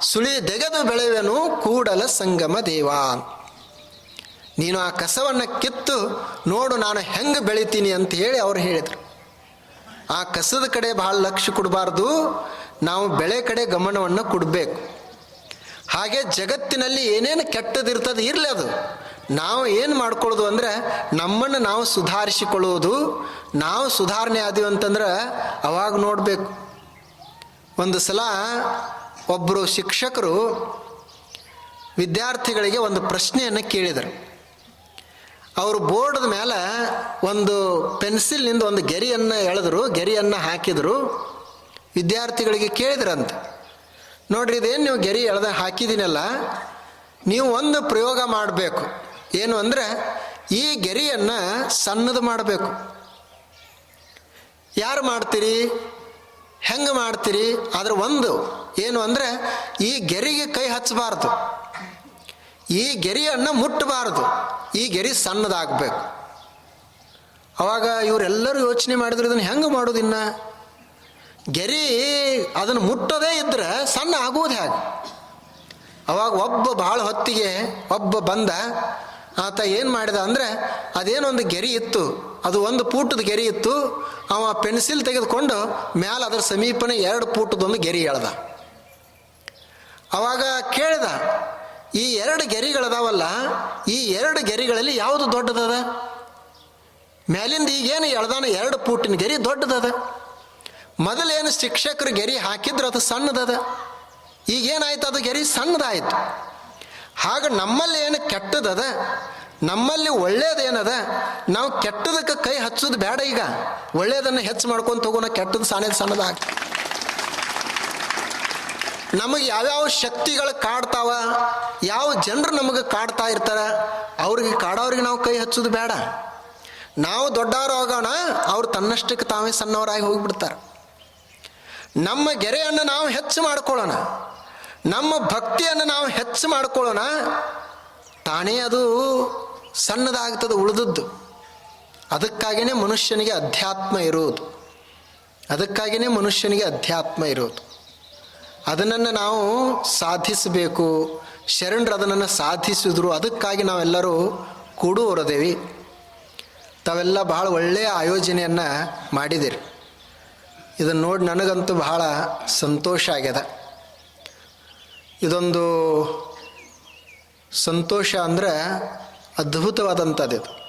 ಸುಳಿ ದೆಗೆದು ಬೆಳೆವೆನು ಕೂಡಲ ಸಂಗಮ ದೇವ. ನೀನು ಆ ಕಸವನ್ನು ಕಿತ್ತು, ನೋಡು ನಾನು ಹೆಂಗೆ ಬೆಳಿತೀನಿ ಅಂತ ಹೇಳಿ ಅವ್ರು ಹೇಳಿದರು. ಆ ಕಸದ ಕಡೆ ಬಹಳ ಲಕ್ಷ್ಯ ಕೊಡಬಾರ್ದು, ನಾವು ಬೆಳೆ ಕಡೆ ಗಮನವನ್ನು ಕೊಡಬೇಕು. ಹಾಗೆ ಜಗತ್ತಿನಲ್ಲಿ ಏನೇನು ಕೆಟ್ಟದಿರ್ತದೆ ಇರಲಿ ಅದು. ನಾವು ಏನು ಮಾಡ್ಕೊಳ್ಳೋದು ಅಂದರೆ ನಮ್ಮನ್ನು ನಾವು ಸುಧಾರಿಸಿಕೊಳ್ಳೋದು. ನಾವು ಸುಧಾರಣೆ ಆದೀವಿ ಅಂತಂದ್ರೆ ಅವಾಗ ನೋಡಬೇಕು. ಒಂದು ಸಲ ಒಬ್ಬರು ಶಿಕ್ಷಕರು ವಿದ್ಯಾರ್ಥಿಗಳಿಗೆ ಒಂದು ಪ್ರಶ್ನೆಯನ್ನು ಕೇಳಿದರು. ಅವರು ಬೋರ್ಡ್ ಮೇಲೆ ಒಂದು ಪೆನ್ಸಿಲ್ನಿಂದ ಒಂದು ಗೆರಿಯನ್ನು ಎಳೆದ್ರು, ಗೆರಿಯನ್ನು ಹಾಕಿದರು. ವಿದ್ಯಾರ್ಥಿಗಳಿಗೆ ಕೇಳಿದ್ರಂತೆ. ನೋಡ್ರಿ, ಇದೇನು ನೀವು ಗೆರಿ ಎಳೆದ ಹಾಕಿದ್ದೀನಲ್ಲ ನೀವು ಒಂದು ಪ್ರಯೋಗ ಮಾಡಬೇಕು. ಏನು ಅಂದರೆ, ಈ ಗೆರಿಯನ್ನು ಸಣ್ಣದು ಮಾಡಬೇಕು. ಯಾರು ಮಾಡ್ತೀರಿ? ಹೆಂಗೆ ಮಾಡ್ತೀರಿ? ಆದ್ರೆ ಒಂದು, ಏನು ಅಂದರೆ, ಈ ಗೆರಿಗೆ ಕೈ ಹಚ್ಚಬಾರ್ದು. ಈ ಗೆರೆಯನ್ನು ಮುಟ್ಟಬಾರದು. ಈ ಗೆರೆ ಸಣ್ಣದಾಗಬೇಕು. ಅವಾಗ ಇವರೆಲ್ಲರೂ ಯೋಚನೆ ಮಾಡಿದ್ರು, ಇದನ್ನು ಹೆಂಗೆ ಮಾಡೋದು ಗೆರಿ ಅದನ್ನು ಮುಟ್ಟೋದೇ ಇದ್ರೆ ಸಣ್ಣ ಆಗುವುದು ಹೇಗೆ? ಅವಾಗ ಒಬ್ಬ ಭಾಳ ಹೊತ್ತಿಗೆ ಒಬ್ಬ ಬಂದ, ಆತ ಏನು ಮಾಡಿದ ಅಂದರೆ, ಅದೇನೊಂದು ಗೆರಿ ಇತ್ತು, ಅದು ಒಂದು ಪೂಟದ ಗೆರೆ ಇತ್ತು, ಅವ ಪೆನ್ಸಿಲ್ ತೆಗೆದುಕೊಂಡು ಮ್ಯಾಲ ಅದರ ಸಮೀಪನೇ ಎರಡು ಪೂಟದೊಂದು ಗೆರಿ ಎಳ್ದ. ಅವಾಗ ಕೇಳಿದ ಈ ಎರಡು ಗೆರಿಗಳದಾವಲ್ಲ, ಈ ಎರಡು ಗೆರಿಗಳಲ್ಲಿ ಯಾವುದು ದೊಡ್ಡದದ? ಮ್ಯಾಲಿಂದ ಈಗೇನು ಎಳ್ದಾನ ಎರಡು ಪೂಟಿನ ಗೆರಿ ದೊಡ್ಡದದ? ಮೊದಲೇನು ಶಿಕ್ಷಕರು ಗೆರಿ ಹಾಕಿದ್ರೆ ಅದು ಸಣ್ಣದದ? ಈಗೇನಾಯ್ತು ಅದು ಗೆರಿ ಸಣ್ಣದಾಯಿತು? ಹಾಗ ನಮ್ಮಲ್ಲಿ ಏನು ಕೆಟ್ಟದದ? ನಮ್ಮಲ್ಲಿ ಒಳ್ಳೇದೇನದ? ನಾವು ಕೆಟ್ಟದಕ್ಕೆ ಕೈ ಹಚ್ಚೋದು ಬೇಡ ಈಗ. ಒಳ್ಳೇದನ್ನು ಹೆಚ್ಚು ಮಾಡ್ಕೊಂಡು ತಗೋಣ, ಕೆಟ್ಟದ್ದು ಸಣ್ಣದು ಸಣ್ಣದಾಗ ನಮಗೆ ಯಾವ್ಯಾವ ಶಕ್ತಿಗಳು ಕಾಡ್ತಾವ, ಯಾವ ಜನರು ನಮಗೆ ಕಾಡ್ತಾ ಇರ್ತಾರ, ಅವ್ರಿಗೆ ಕಾಡೋರಿಗೆ ನಾವು ಕೈ ಹಚ್ಚೋದು ಬೇಡ. ನಾವು ದೊಡ್ಡವರು ಆಗೋಣ, ಅವ್ರು ತನ್ನಷ್ಟಕ್ಕೆ ತಾವೇ ಸಣ್ಣವರಾಗಿ ಹೋಗಿಬಿಡ್ತಾರೆ. ನಮ್ಮ ಗೆರೆಯನ್ನು ನಾವು ಹೆಚ್ಚು ಮಾಡ್ಕೊಳ್ಳೋಣ, ನಮ್ಮ ಭಕ್ತಿಯನ್ನು ನಾವು ಹೆಚ್ಚು ಮಾಡ್ಕೊಳ್ಳೋಣ, ತಾನೇ ಅದು ಸಣ್ಣದಾಗ್ತದೆ, ಉಳಿದದ್ದು. ಅದಕ್ಕಾಗಿಯೇ ಮನುಷ್ಯನಿಗೆ ಅಧ್ಯಾತ್ಮ ಇರೋದು. ಅದಕ್ಕಾಗಿಯೇ ಮನುಷ್ಯನಿಗೆ ಅಧ್ಯಾತ್ಮ ಇರೋದು. ಅದನ್ನು ನಾವು ಸಾಧಿಸಬೇಕು. ಶರಣರು ಅದನ್ನು ಸಾಧಿಸಿದ್ರು. ಅದಕ್ಕಾಗಿ ನಾವೆಲ್ಲರೂ ಕೂಡು ಹೊರದೇವಿ. ತಾವೆಲ್ಲ ಬಹಳ ಒಳ್ಳೆಯ ಆಯೋಜನೆಯನ್ನು ಮಾಡಿದಿರಿ. ಇದನ್ನು ನೋಡಿ ನನಗಂತೂ ಬಹಳ ಸಂತೋಷ ಆಗ್ಯದ. ಇದೊಂದು ಸಂತೋಷ ಅಂದರೆ ಅದ್ಭುತವಾದಂಥದ್ದು ಇದು.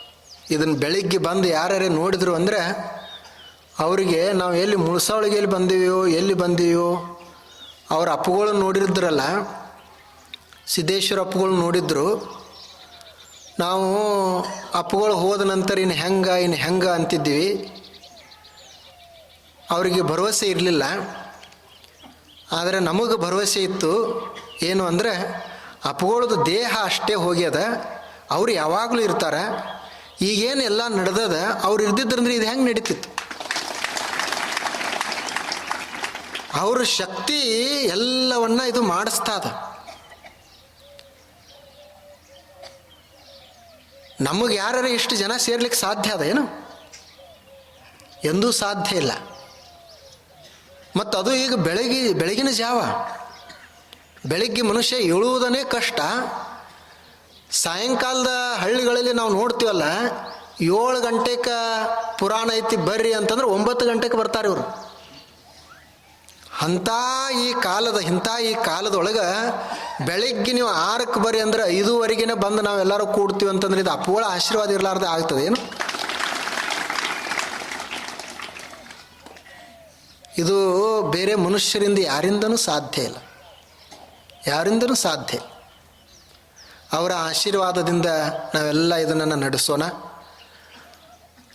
ಇದನ್ನು ಬೆಳಿಗ್ಗೆ ಬಂದು ಯಾರ್ಯಾರೇ ನೋಡಿದ್ರು ಅಂದರೆ, ಅವರಿಗೆ ನಾವು ಎಲ್ಲಿ ಮುಳ್ಸಾವಳಿಗೆ ಎಲ್ಲಿ ಬಂದೀವೋ ಎಲ್ಲಿ ಬಂದೀವೋ ಅವ್ರ ಅಪ್ಪುಗಳು ನೋಡಿದ್ರಲ್ಲ, ಸಿದ್ದೇಶ್ವರ ಅಪ್ಪುಗಳು ನೋಡಿದ್ರು, ನಾವು ಅಪ್ಪುಗಳು ಹೋದ ನಂತರ ಇನ್ನು ಹೆಂಗೆ, ಇನ್ನು ಹೆಂಗ ಅಂತಿದ್ದೀವಿ. ಅವರಿಗೆ ಭರವಸೆ ಇರಲಿಲ್ಲ. ಆದರೆ ನಮಗೆ ಭರವಸೆ ಇತ್ತು, ಏನು ಅಂದರೆ ಅಪ್ಪಗಳದು ದೇಹ ಅಷ್ಟೇ ಹೋಗ್ಯದ, ಅವ್ರು ಯಾವಾಗಲೂ ಇರ್ತಾರೆ. ಈಗೇನು ಎಲ್ಲ ನಡೆದದ, ಅವ್ರು ಇರ್ದಿದ್ರಂದ್ರೆ ಇದು ಹೆಂಗೆ ನಡೀತಿತ್ತು? ಅವ್ರ ಶಕ್ತಿ ಎಲ್ಲವನ್ನ ಇದು ಮಾಡಿಸ್ತಾ ಅದ. ನಮಗೆ ಯಾರು ಇಷ್ಟು ಜನ ಸೇರ್ಲಿಕ್ಕೆ ಸಾಧ್ಯ ಅದ ಏನು? ಎಂದೂ ಸಾಧ್ಯ ಇಲ್ಲ. ಮತ್ತು ಅದು ಈಗ ಬೆಳಗ್ಗೆ ಬೆಳಗಿನ ಜಾವ. ಬೆಳಗ್ಗೆ ಮನುಷ್ಯ ಏಳುವುದನೇ ಕಷ್ಟ. ಸಾಯಂಕಾಲದ ಹಳ್ಳಿಗಳಲ್ಲಿ ನಾವು ನೋಡ್ತೀವಲ್ಲ, ಏಳು ಗಂಟೆಗೆ ಪುರಾಣ ಐತಿ ಬರ್ರಿ ಅಂತಂದ್ರೆ ಒಂಬತ್ತು ಗಂಟೆಗೆ ಬರ್ತಾರೆ ಇವರು. ಅಂಥ ಈ ಕಾಲದ ಇಂಥ ಈ ಕಾಲದೊಳಗೆ ಬೆಳಿಗ್ಗೆ ನೀವು ಆರಕ್ಕೆ ಬರ್ರಿ ಅಂದ್ರೆ ಐದುವರೆಗೆನೆ ಬಂದು ನಾವೆಲ್ಲರೂ ಕೂಡ್ತೀವಿ ಅಂತಂದ್ರೆ ಇದು ಅಪ್ಪುಗಳ ಆಶೀರ್ವಾದ ಇರಲಾರ್ದೆ ಆಗ್ತದೆ, ಏನು? ಇದು ಬೇರೆ ಮನುಷ್ಯರಿಂದ ಯಾರಿಂದನೂ ಸಾಧ್ಯ ಇಲ್ಲ. ಯಾರಿಂದನೂ ಸಾಧ್ಯ ಅವರ ಆಶೀರ್ವಾದದಿಂದ ನಾವೆಲ್ಲ ಇದನ್ನು ನಡೆಸೋಣ.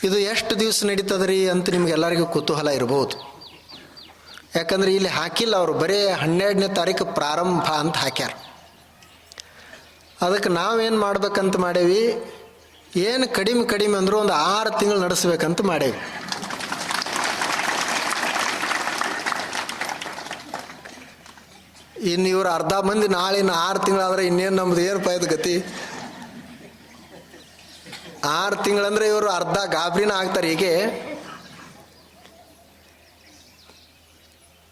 ಇದು ಎಷ್ಟು ದಿವಸ ನಡೀತದ್ರಿ ಅಂತ ನಿಮ್ಗೆಲ್ಲರಿಗೂ ಕುತೂಹಲ ಇರ್ಬೋದು. ಯಾಕಂದ್ರೆ ಇಲ್ಲಿ ಹಾಕಿಲ್ಲ ಅವರು. ಬರೀ ಹನ್ನೆರಡನೇ ತಾರೀಕು ಪ್ರಾರಂಭ ಅಂತ ಹಾಕ್ಯಾರ. ಅದಕ್ಕೆ ನಾವೇನು ಮಾಡ್ಬೇಕಂತ ಮಾಡೇವಿ? ಏನು ಕಡಿಮೆ ಕಡಿಮೆ ಅಂದರೂ ಒಂದು ಆರು ತಿಂಗಳು ನಡೆಸ್ಬೇಕಂತ ಮಾಡೇವಿ. ಇನ್ನು ಇವರು ಅರ್ಧ ಮಂದಿ ನಾಳೆ ಇನ್ನು ಆರು ತಿಂಗಳಾದ್ರೆ ಇನ್ನೇನು ನಮ್ದು ಏನು ಪಾಯದ ಗತಿ? ಆರು ತಿಂಗಳಂದ್ರೆ ಇವರು ಅರ್ಧ ಗಾಬರಿನ ಆಗ್ತಾರೆ ಹೀಗೆ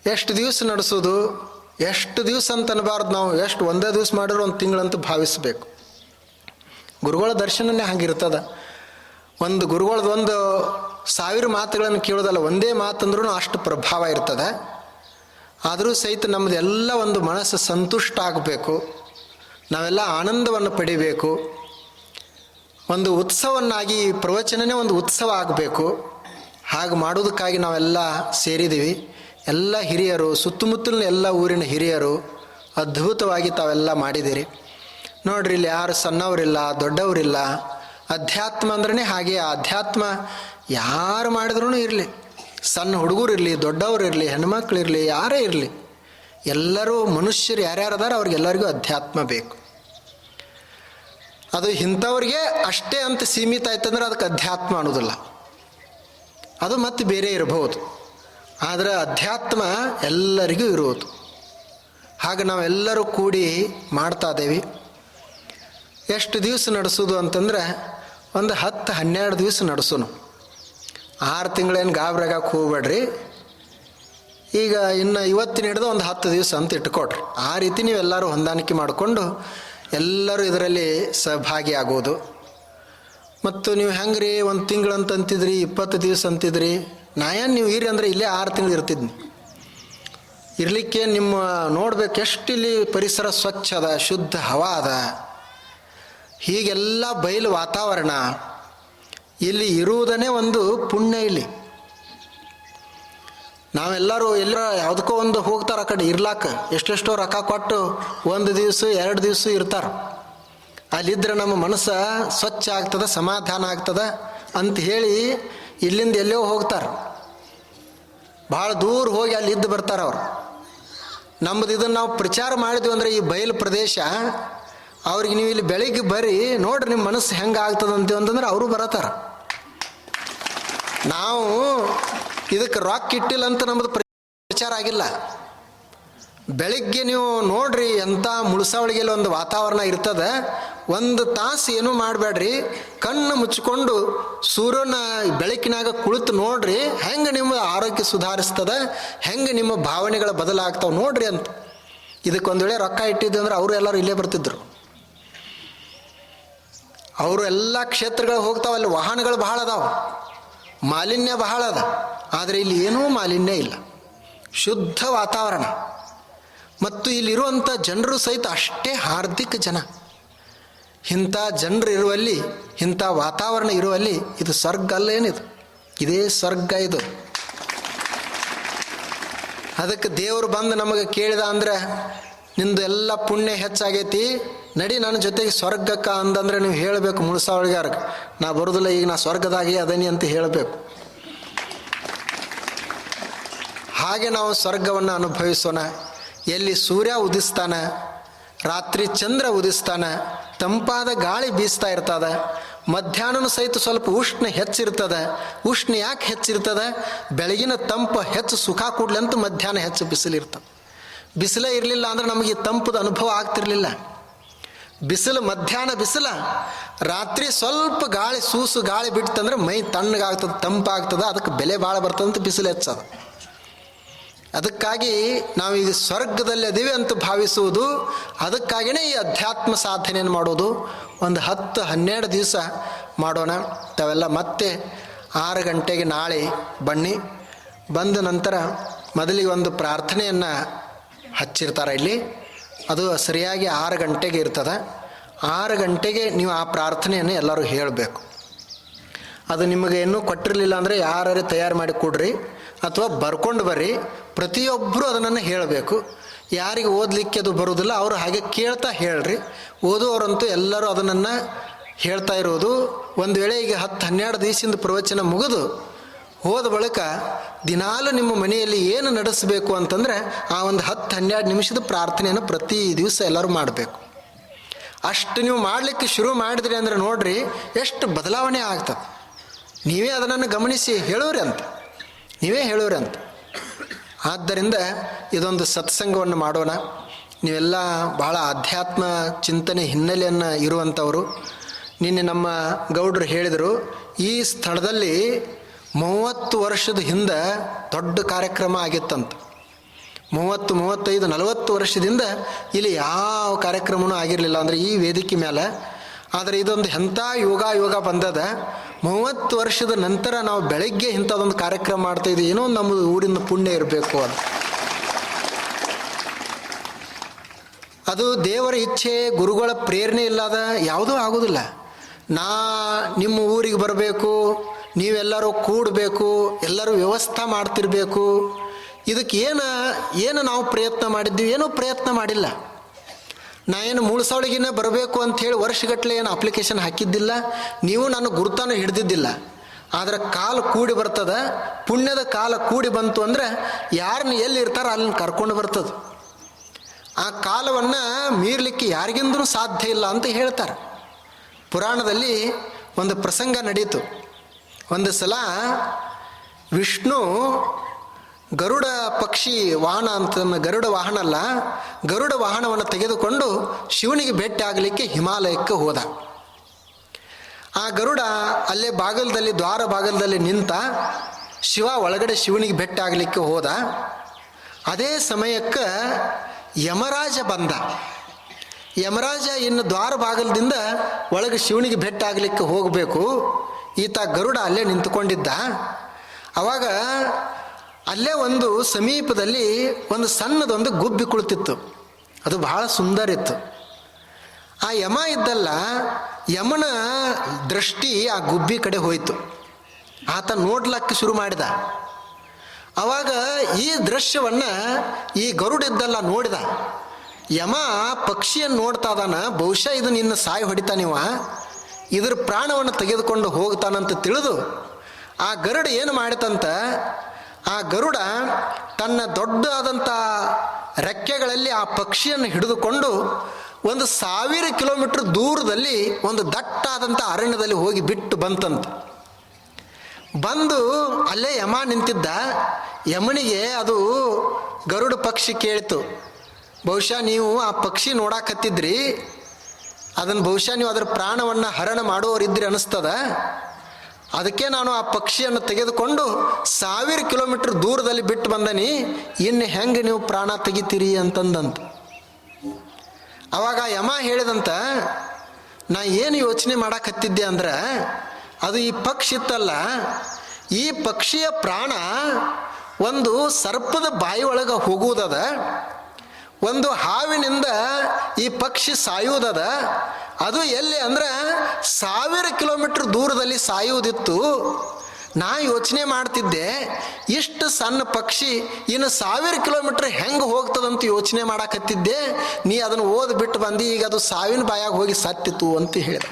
ಎಷ್ಟು ದಿವಸ ನಡೆಸೋದು, ಎಷ್ಟು ದಿವಸ ಅಂತ ಅನ್ಬಾರ್ದು ನಾವು, ಎಷ್ಟು ಒಂದೇ ದಿವಸ ಮಾಡಿದ್ರೆ ಒಂದು ತಿಂಗಳಂತೂ ಭಾವಿಸ್ಬೇಕು. ಗುರುಗಳ ದರ್ಶನನೇ ಹಂಗಿರ್ತದ ಒಂದು ಗುರುಗಳದ್ದು ಒಂದು ಸಾವಿರ ಮಾತುಗಳನ್ನು ಕೇಳೋದಲ್ಲ, ಒಂದೇ ಮಾತಂದ್ರೂ ಅಷ್ಟು ಪ್ರಭಾವ ಇರ್ತದೆ. ಆದರೂ ಸಹಿತ ನಮ್ಮದು ಎಲ್ಲ ಒಂದು ಮನಸ್ಸು ಸಂತುಷ್ಟ ಆಗಬೇಕು. ನಾವೆಲ್ಲ ಆನಂದವನ್ನು ಪಡಿಬೇಕು. ಒಂದು ಉತ್ಸವನ್ನಾಗಿ, ಪ್ರವಚನನೇ ಒಂದು ಉತ್ಸವ ಆಗಬೇಕು. ಹಾಗೆ ಮಾಡೋದಕ್ಕಾಗಿ ನಾವೆಲ್ಲ ಸೇರಿದ್ದೀವಿ. ಎಲ್ಲ ಹಿರಿಯರು, ಸುತ್ತಮುತ್ತಲಿನ ಎಲ್ಲ ಊರಿನ ಹಿರಿಯರು ಅದ್ಭುತವಾಗಿ ತಾವೆಲ್ಲ ಮಾಡಿದಿರಿ ನೋಡ್ರಿ, ಇಲ್ಲಿ ಯಾರು ಸಣ್ಣವರಿಲ್ಲ, ದೊಡ್ಡವರಿಲ್ಲ. ಅಧ್ಯಾತ್ಮ ಅಂದ್ರೆ ಹಾಗೆ ಅಧ್ಯಾತ್ಮ ಯಾರು ಮಾಡಿದ್ರೂ ಇರಲಿ. ಸಣ್ಣ ಹುಡುಗರು ಇರಲಿ, ದೊಡ್ಡವ್ರು ಇರಲಿ, ಹೆಣ್ಮಕ್ಳು ಇರಲಿ, ಯಾರೇ ಇರಲಿ. ಎಲ್ಲರೂ ಮನುಷ್ಯರು ಯಾರ್ಯಾರು ಅದಾರ ಅವ್ರಿಗೆಲ್ಲರಿಗೂ ಅಧ್ಯಾತ್ಮ ಬೇಕು. ಅದು ಇಂಥವ್ರಿಗೆ ಅಷ್ಟೇ ಅಂತ ಸೀಮಿತ ಆಯ್ತಂದ್ರೆ ಅದಕ್ಕೆ ಅಧ್ಯಾತ್ಮ ಅನ್ನೋದಿಲ್ಲ. ಅದು ಮತ್ತೆ ಬೇರೆ ಇರಬಹುದು. ಆದರೆ ಅಧ್ಯಾತ್ಮ ಎಲ್ಲರಿಗೂ ಇರುವುದು. ಹಾಗೆ ನಾವೆಲ್ಲರೂ ಕೂಡಿ ಮಾಡ್ತಾ ಇದ್ದೇವೆ. ಎಷ್ಟು ದಿವಸ ನಡೆಸೋದು ಅಂತಂದ್ರೆ ಒಂದು ಹತ್ತು ಹನ್ನೆರಡು ದಿವಸ ನಡೆಸೋನು. ಆರು ತಿಂಗಳೇನು ಗಾಬ್ರಾಗಕ್ಕೆ ಹೋಗ್ಬೇಡ್ರಿ. ಈಗ ಇನ್ನು ಇವತ್ತಿನ ಹಿಡಿದು ಒಂದು ಹತ್ತು ದಿವಸ ಅಂತ ಇಟ್ಕೊಡ್ರಿ ಆ ರೀತಿ ನೀವೆಲ್ಲರೂ ಹೊಂದಾಣಿಕೆ ಮಾಡಿಕೊಂಡು ಎಲ್ಲರೂ ಇದರಲ್ಲಿ ಸಹಭಾಗಿಯಾಗೋದು ಮತ್ತು ನೀವು ಹೆಂಗ್ರಿ ಒಂದು ತಿಂಗಳು ಅಂತ ಅಂತಿದ್ರಿ, ಇಪ್ಪತ್ತು ದಿವಸ ಅಂತಿದ್ರಿ? ನಾ ಏನು ನೀವು ಇರಿ ಅಂದರೆ ಇಲ್ಲೇ ಆರು ತಿಂಗಳು ಇರ್ತಿದ್ನಿ. ಇರಲಿಕ್ಕೆ ನಿಮ್ಮ ನೋಡ್ಬೇಕು ಎಷ್ಟು ಇಲ್ಲಿ ಪರಿಸರ ಸ್ವಚ್ಛ ಅದ, ಶುದ್ಧ ಹವಾ ಅದ. ಹೀಗೆಲ್ಲ ಬಯಲು ವಾತಾವರಣ ಇಲ್ಲಿ ಇರುವುದನ್ನೇ ಒಂದು ಪುಣ್ಯ ಇಲ್ಲಿ. ನಾವೆಲ್ಲರೂ ಎಲ್ಲ ಯಾವುದಕ್ಕೋ ಒಂದು ಹೋಗ್ತಾರೆ ಆ ಕಡೆ ಇರ್ಲಾಕ. ಎಷ್ಟೆಷ್ಟೋ ರೊಕ್ಕ ಕೊಟ್ಟು ಒಂದು ದಿವಸ, ಎರಡು ದಿವಸ ಇರ್ತಾರ. ಅಲ್ಲಿದ್ದರೆ ನಮ್ಮ ಮನಸ್ಸು ಸ್ವಚ್ಛ ಆಗ್ತದೆ, ಸಮಾಧಾನ ಆಗ್ತದೆ ಅಂತ ಹೇಳಿ ಇಲ್ಲಿಂದ ಎಲ್ಲೋ ಹೋಗ್ತಾರೆ. ಭಾಳ ದೂರ ಹೋಗಿ ಅಲ್ಲಿ ಇದ್ದು ಬರ್ತಾರೆ ಅವ್ರು. ನಮ್ಮದು ಇದನ್ನು ನಾವು ಪ್ರಚಾರ ಮಾಡಿದ್ವಿ ಅಂದರೆ ಈ ಬಯಲು ಪ್ರದೇಶ, ಅವ್ರಿಗೆ ನೀವು ಇಲ್ಲಿ ಬೆಳಿಗ್ಗೆ ಬರ್ರಿ, ನೋಡ್ರಿ ನಿಮ್ಮ ಮನಸ್ಸು ಹೆಂಗೆ ಆಗ್ತದೆ ಅಂತಂದ್ರೆ ಅವರು ಬರತ್ತಾರ. ನಾವು ಇದಕ್ಕೆ ರಾಕ್ ಇಟ್ಟಿಲ್ಲ ಅಂತ ನಮ್ಮದು ಪ್ರಚಾರ ಆಗಿಲ್ಲ. ಬೆಳಿಗ್ಗೆ ನೀವು ನೋಡ್ರಿ ಎಂಥ ಮುಳುಸಾವಳಿಗೆಲ್ಲ ಒಂದು ವಾತಾವರಣ ಇರ್ತದ. ಒಂದು ತಾಸು ಏನೂ ಮಾಡಬೇಡ್ರಿ. ಕಣ್ಣು ಮುಚ್ಚಿಕೊಂಡು ಸೂರ್ಯನ ಬೆಳಕಿನಾಗ ಕುಳಿತು ನೋಡ್ರಿ. ಹೆಂಗೆ ನಿಮ್ಮ ಆರೋಗ್ಯ ಸುಧಾರಿಸ್ತದ. ಹೆಂಗೆ ನಿಮ್ಮ ಭಾವನೆಗಳ ಬದಲಾಗ್ತಾವೆ ನೋಡ್ರಿ ಅಂತ. ಇದಕ್ಕೊಂದು ವೇಳೆ ರೊಕ್ಕ ಇಟ್ಟಿದ್ದು ಅಂದ್ರೆ ಅವರು ಎಲ್ಲರೂ ಇಲ್ಲೇ ಬರ್ತಿದ್ರು. ಅವರು ಎಲ್ಲ ಕ್ಷೇತ್ರಗಳು ಹೋಗ್ತಾವ, ಅಲ್ಲಿ ವಾಹನಗಳು ಬಹಳ ಅದಾವ. ಮಾಲಿನ್ಯ ಬಹಳ ಅದ. ಆದರೆ ಇಲ್ಲಿ ಏನೂ ಮಾಲಿನ್ಯ ಇಲ್ಲ. ಶುದ್ಧ ವಾತಾವರಣ. ಮತ್ತು ಇಲ್ಲಿರುವಂಥ ಜನರು ಸಹಿತ ಅಷ್ಟೇ ಹಾರ್ದಿಕ ಜನ. ಇಂಥ ಜನರು ಇರುವಲ್ಲಿ, ಇಂಥ ವಾತಾವರಣ ಇರುವಲ್ಲಿ ಇದು ಸ್ವರ್ಗ ಅಲ್ಲೇನಿದು ಇದೇ ಸ್ವರ್ಗ ಇದು. ಅದಕ್ಕೆ ದೇವರು ಬಂದು ನಮಗೆ ಕೇಳಿದ ಅಂದರೆ, ನಿಂದು ಎಲ್ಲ ಪುಣ್ಯ ಹೆಚ್ಚಾಗೈತಿ, ನಡಿ ನನ್ನ ಜೊತೆಗೆ ಸ್ವರ್ಗಕ್ಕ ಅಂದಂದ್ರೆ ನೀವು ಹೇಳಬೇಕು ಮುಳುಸಾವಳಿಗಾರಕ್ಕೆ ನಾ ಬರೋದಿಲ್ಲ, ಈಗ ನಾ ಸ್ವರ್ಗದಾಗೆ ಅದನಿ ಅಂತ ಹೇಳಬೇಕು. ಹಾಗೆ ನಾವು ಸ್ವರ್ಗವನ್ನು ಅನುಭವಿಸೋಣ. ಎಲ್ಲಿ ಸೂರ್ಯ ಉದಿಸ್ತಾನೆ, ರಾತ್ರಿ ಚಂದ್ರ ಉದಿಸ್ತಾನೆ, ತಂಪಾದ ಗಾಳಿ ಬೀಸ್ತಾ ಇರ್ತದ, ಮಧ್ಯಾಹ್ನನೂ ಸಹಿತ ಸ್ವಲ್ಪ ಉಷ್ಣ ಹೆಚ್ಚಿರ್ತದ, ಉಷ್ಣ ಯಾಕೆ ಹೆಚ್ಚಿರ್ತದ? ಬೆಳಗಿನ ತಂಪು ಹೆಚ್ಚು ಸುಖ ಕೊಡ್ಲಿ ಅಂತ ಮಧ್ಯಾಹ್ನ ಹೆಚ್ಚು ಬಿಸಿಲಿರ್ತದೆ ಬಿಸಿಲೇ ಇರಲಿಲ್ಲ ಅಂದ್ರೆ ನಮಗೆ ತಂಪದ ಅನುಭವ ಆಗ್ತಿರ್ಲಿಲ್ಲ. ಬಿಸಿಲು ಮಧ್ಯಾಹ್ನ ಬಿಸಿಲ, ರಾತ್ರಿ ಸ್ವಲ್ಪ ಗಾಳಿ, ಸೂಸು ಗಾಳಿ ಬಿಟ್ಟಂದ್ರೆ ಮೈ ತಣ್ಣಗಾಗ್ತದೆ, ತಂಪಾಗ್ತದೆ, ಅದಕ್ಕೆ ಬೆಲೆ ಭಾಳ ಬರ್ತದಂತ ಬಿಸಿಲು ಹೆಚ್ಚದ. ಅದಕ್ಕಾಗಿ ನಾವು ಈ ಸ್ವರ್ಗದಲ್ಲಿ ಅದೀವಿ ಅಂತ ಭಾವಿಸುವುದು ಅದಕ್ಕಾಗಿಯೇ ಈ ಅಧ್ಯಾತ್ಮ ಸಾಧನೆಯನ್ನು ಮಾಡೋದು. ಒಂದು ಹತ್ತು, ಹನ್ನೆರಡು ದಿವಸ ಮಾಡೋಣ. ತಾವೆಲ್ಲ ಮತ್ತೆ ಆರು ಗಂಟೆಗೆ ನಾಳೆ ಬನ್ನಿ. ಬಂದ ನಂತರ ಮೊದಲಿಗೆ ಒಂದು ಪ್ರಾರ್ಥನೆಯನ್ನು ಹಚ್ಚಿರ್ತಾರೆ ಇಲ್ಲಿ. ಅದು ಸರಿಯಾಗಿ ಆರು ಗಂಟೆಗೆ ಇರ್ತದೆ. ಆರು ಗಂಟೆಗೆ ನೀವು ಆ ಪ್ರಾರ್ಥನೆಯನ್ನು ಎಲ್ಲರೂ ಹೇಳಬೇಕು. ಅದು ನಿಮಗೆ ಇನ್ನೂ ಕೊಟ್ಟಿರಲಿಲ್ಲ ಅಂದರೆ ಯಾರು ತಯಾರು ಮಾಡಿ ಕೊಡ್ರಿ. ಅಥವಾ ಬರ್ಕೊಂಡು ಬರ್ರಿ ಪ್ರತಿಯೊಬ್ಬರು ಅದನ್ನು ಹೇಳಬೇಕು. ಯಾರಿಗೆ ಓದಲಿಕ್ಕೆ ಅದು ಬರುವುದಿಲ್ಲ ಅವರು ಹಾಗೆ ಕೇಳ್ತಾ ಹೇಳ್ರಿ. ಓದುವವರಂತೂ ಎಲ್ಲರೂ ಅದನ್ನು ಹೇಳ್ತಾ ಇರೋದು. ಒಂದು ವೇಳೆ ಈಗ ಹತ್ತು ಹನ್ನೆರಡು ದಿವಸದಿಂದ ಪ್ರವಚನ ಮುಗಿದು ಹೋದ ಬಳಿಕ ದಿನಾಲು ನಿಮ್ಮ ಮನೆಯಲ್ಲಿ ಏನು ನಡೆಸಬೇಕು ಅಂತಂದರೆ ಆ ಒಂದು ಹತ್ತು ಹನ್ನೆರಡು ನಿಮಿಷದ ಪ್ರಾರ್ಥನೆಯನ್ನು ಪ್ರತಿ ದಿವಸ ಎಲ್ಲರೂ ಮಾಡಬೇಕು. ಅಷ್ಟು ನೀವು ಮಾಡಲಿಕ್ಕೆ ಶುರು ಮಾಡಿದ್ರಿ ಅಂದರೆ ನೋಡ್ರಿ, ಎಷ್ಟು ಬದಲಾವಣೆ ಆಗ್ತದೆ. ನೀವೇ ಅದನ್ನು ಗಮನಿಸಿ ಹೇಳೋರಿ ಅಂತ. ನೀವೇ ಹೇಳೋರಂತ ಆದ್ದರಿಂದ ಇದೊಂದು ಸತ್ಸಂಗವನ್ನು ಮಾಡೋಣ. ನೀವೆಲ್ಲ ಬಹಳ ಆಧ್ಯಾತ್ಮ ಚಿಂತನೆ ಹಿನ್ನೆಲೆಯನ್ನು ಇರುವಂಥವರು. ನಿನ್ನೆ ನಮ್ಮ ಗೌಡರು ಹೇಳಿದರು, ಈ ಸ್ಥಳದಲ್ಲಿ ಮೂವತ್ತು ವರ್ಷದ ಹಿಂದೆ ದೊಡ್ಡ ಕಾರ್ಯಕ್ರಮ ಆಗಿತ್ತಂತ. ಮೂವತ್ತು, ಮೂವತ್ತೈದು, ನಲವತ್ತು ವರ್ಷದಿಂದ ಇಲ್ಲಿ ಯಾವ ಕಾರ್ಯಕ್ರಮನೂ ಆಗಿರಲಿಲ್ಲ ಅಂದರೆ ಈ ವೇದಿಕೆ ಮೇಲೆ ಆದರೆ ಇದೊಂದು ಎಂಥ ಯೋಗ ಯೋಗ ಬಂದದ. ಮೂವತ್ತು ವರ್ಷದ ನಂತರ ನಾವು ಬೆಳಗ್ಗೆ ಇಂಥದ್ದೊಂದು ಕಾರ್ಯಕ್ರಮ ಮಾಡ್ತಾ ಇದ್ದೀವಿ. ಏನೋ ನಮ್ಮ ಊರಿನ ಪುಣ್ಯ ಇರಬೇಕು ಅದು ಅದು ದೇವರ ಇಚ್ಛೆ, ಗುರುಗಳ ಪ್ರೇರಣೆ ಇಲ್ಲದ ಯಾವುದೂ ಆಗೋದಿಲ್ಲ. ನಾ ನಿಮ್ಮ ಊರಿಗೆ ಬರಬೇಕು, ನೀವೆಲ್ಲರೂ ಕೂಡಬೇಕು, ಎಲ್ಲರೂ ವ್ಯವಸ್ಥೆ ಮಾಡ್ತಿರ್ಬೇಕು. ಇದಕ್ಕೆ ಏನು ಏನು ನಾವು ಪ್ರಯತ್ನ ಮಾಡಿದ್ವಿ ಏನೂ ಪ್ರಯತ್ನ ಮಾಡಿಲ್ಲ. ನಾ ಏನು ಮೂಳ್ಸವಳಿಗಿನ ಬರಬೇಕು ಅಂಥೇಳಿ ವರ್ಷಗಟ್ಟಲೆ ಏನು ಅಪ್ಲಿಕೇಶನ್ ಹಾಕಿದ್ದಿಲ್ಲ, ನೀವು ನನ್ನ ಗುರುತಾನು ಹಿಡಿದಿದ್ದಿಲ್ಲ. ಆದರೆ ಕಾಲ ಕೂಡಿ ಬರ್ತದ, ಪುಣ್ಯದ ಕಾಲ ಕೂಡಿ ಬಂತು ಅಂದ್ರೆ ಯಾರನ್ನ ಎಲ್ಲಿ ಇರ್ತಾರೋ ಅಲ್ಲಿನ ಕರ್ಕೊಂಡು ಬರ್ತದೆ. ಆ ಕಾಲವನ್ನು ಮೀರ್ಲಿಕ್ಕೆ ಯಾರಿಗಿಂದೂ ಸಾಧ್ಯ ಇಲ್ಲ ಅಂತ ಹೇಳ್ತಾರೆ. ಪುರಾಣದಲ್ಲಿ ಒಂದು ಪ್ರಸಂಗ ನಡೀತು. ಒಂದು ಸಲ ವಿಷ್ಣು ಗರುಡ ಪಕ್ಷಿ ವಾಹನ ಅಂತ ಗರುಡ ವಾಹನ ಅಲ್ಲ, ಗರುಡ ವಾಹನವನ್ನು ತೆಗೆದುಕೊಂಡು ಶಿವನಿಗೆ ಭೇಟಿ ಆಗಲಿಕ್ಕೆ ಹಿಮಾಲಯಕ್ಕೆ ಹೋದ. ಆ ಗರುಡ ಅಲ್ಲೇ ಬಾಗಲದಲ್ಲಿ, ದ್ವಾರ ಬಾಗಲದಲ್ಲಿ ನಿಂತ ಶಿವ ಒಳಗಡೆ ಶಿವನಿಗೆ ಭೇಟಿ ಆಗಲಿಕ್ಕೆ ಹೋದ. ಅದೇ ಸಮಯಕ್ಕೆ ಯಮರಾಜ ಬಂದ. ಯಮರಾಜ ಇನ್ನು ದ್ವಾರ ಬಾಗಲದಿಂದ ಒಳಗೆ ಶಿವನಿಗೆ ಭೇಟಿ ಆಗಲಿಕ್ಕೆ ಹೋಗಬೇಕು. ಈತ ಗರುಡ ಅಲ್ಲೇ ನಿಂತುಕೊಂಡಿದ್ದ. ಅವಾಗ ಅಲ್ಲೇ ಒಂದು ಸಮೀಪದಲ್ಲಿ ಒಂದು ಸಣ್ಣದೊಂದು ಗುಬ್ಬಿ ಕುಳಿತಿತ್ತು. ಅದು ಬಹಳ ಸುಂದರ ಇತ್ತು. ಆ ಯಮ ಇದ್ದಲ್ಲ, ಯಮನ ದೃಷ್ಟಿ ಆ ಗುಬ್ಬಿ ಕಡೆ ಹೋಯಿತು. ಆತ ನೋಡ್ಲಕ್ಕೆ ಶುರು ಮಾಡಿದ. ಅವಾಗ ಈ ದೃಶ್ಯವನ್ನು ಈ ಗರುಡಿದ್ದಲ್ಲ ನೋಡಿದ. ಯಮ ಪಕ್ಷಿಯನ್ನು ನೋಡ್ತಾ ಇದ್ದಾನ ಬಹುಶಃ ಇದು ನಿನ್ನ ಸಾಯಿ ಹೊಡಿತಾನಿವ ಇದ್ರ ಪ್ರಾಣವನ್ನು ತೆಗೆದುಕೊಂಡು ಹೋಗ್ತಾನಂತ ತಿಳಿದು ಆ ಗರುಡ ಏನು ಮಾಡಿತಂತ ಆ ಗರುಡ ತನ್ನ ದೊಡ್ಡದಾದಂಥ ರೆಕ್ಕೆಗಳಲ್ಲಿ ಆ ಪಕ್ಷಿಯನ್ನು ಹಿಡಿದುಕೊಂಡು ಒಂದು ಸಾವಿರ ಕಿಲೋಮೀಟರ್ ದೂರದಲ್ಲಿ ಒಂದು ದಟ್ಟಾದಂಥ ಅರಣ್ಯದಲ್ಲಿ ಹೋಗಿ ಬಿಟ್ಟು ಬಂತಂತ. ಬಂದು ಅಲ್ಲೇ ಯಮ ನಿಂತಿದ್ದ. ಯಮನಿಗೆ ಅದು ಗರುಡ ಪಕ್ಷಿ ಕೇಳಿತು. ಬಹುಶಃ ನೀವು ಆ ಪಕ್ಷಿ ನೋಡಾಕತ್ತಿದ್ರಿ. ಅದನ್ನು ಬಹುಶಃ ನೀವು ಅದರ ಪ್ರಾಣವನ್ನು ಹರಣ ಮಾಡೋರಿದ್ರಿ ಅನಿಸ್ತದ ಅದಕ್ಕೆ ನಾನು ಆ ಪಕ್ಷಿಯನ್ನು ತೆಗೆದುಕೊಂಡು ಸಾವಿರ ಕಿಲೋಮೀಟರ್ ದೂರದಲ್ಲಿ ಬಿಟ್ಟು ಬಂದನಿ. ಇನ್ನು ಹೆಂಗೆ ನೀವು ಪ್ರಾಣ ತೆಗಿತೀರಿ ಅಂತಂದಂತ. ಅವಾಗ ಯಮ ಹೇಳಿದಂತ, ನಾ ಏನು ಯೋಚನೆ ಮಾಡಕತ್ತಿದ್ದೆ ಅಂದ್ರೆ, ಅದು ಈ ಪಕ್ಷಿ ಇತ್ತಲ್ಲ, ಈ ಪಕ್ಷಿಯ ಪ್ರಾಣ ಒಂದು ಸರ್ಪದ ಬಾಯಿ ಒಳಗೆ ಹೋಗುವುದದ, ಒಂದು ಹಾವಿನಿಂದ ಈ ಪಕ್ಷಿ ಸಾಯುವುದದ ಅದು ಎಲ್ಲಿ ಅಂದ್ರೆ ಸಾವಿರ ಕಿಲೋಮೀಟರ್ ದೂರದಲ್ಲಿ ಸಾಯುವುದಿತ್ತು. ನಾ ಯೋಚನೆ ಮಾಡ್ತಿದ್ದೆ, ಇಷ್ಟು ಸಣ್ಣ ಪಕ್ಷಿ ಇನ್ನು ಸಾವಿರ ಕಿಲೋಮೀಟರ್ ಹೆಂಗೆ ಹೋಗ್ತದಂತ ಯೋಚನೆ ಮಾಡಾಕತ್ತಿದ್ದೆ. ನೀ ಅದನ್ನು ಓದ್ ಬಿಟ್ಟು ಬಂದು, ಈಗ ಅದು ಸಾವಿನ ಬಾಯಾಗ ಹೋಗಿ ಸತ್ತಿತ್ತು ಅಂತ ಹೇಳಿದ.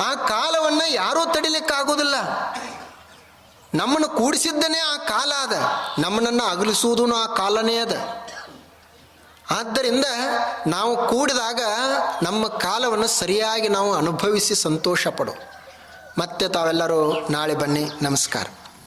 ಆ ಕಾಲವನ್ನು ಯಾರೂ ತಡಿಲಿಕ್ಕಾಗೋದಿಲ್ಲ. ನಮ್ಮನ್ನು ಕೂಡಿಸಿದ್ದನೇ ಆ ಕಾಲ ಅದ. ನಮ್ಮನನ್ನು ಅಗಲಿಸುವುದೂ ಆ ಕಾಲನೇ ಅದ. ಆದ್ದರಿಂದ ನಾವು ಕೂಡಿದಾಗ ನಮ್ಮ ಕಾಲವನ್ನು ಸರಿಯಾಗಿ ನಾವು ಅನುಭವಿಸಿ ಸಂತೋಷ ಪಡು ಮತ್ತೆ ತಾವೆಲ್ಲರೂ ನಾಳೆ ಬನ್ನಿ. ನಮಸ್ಕಾರ.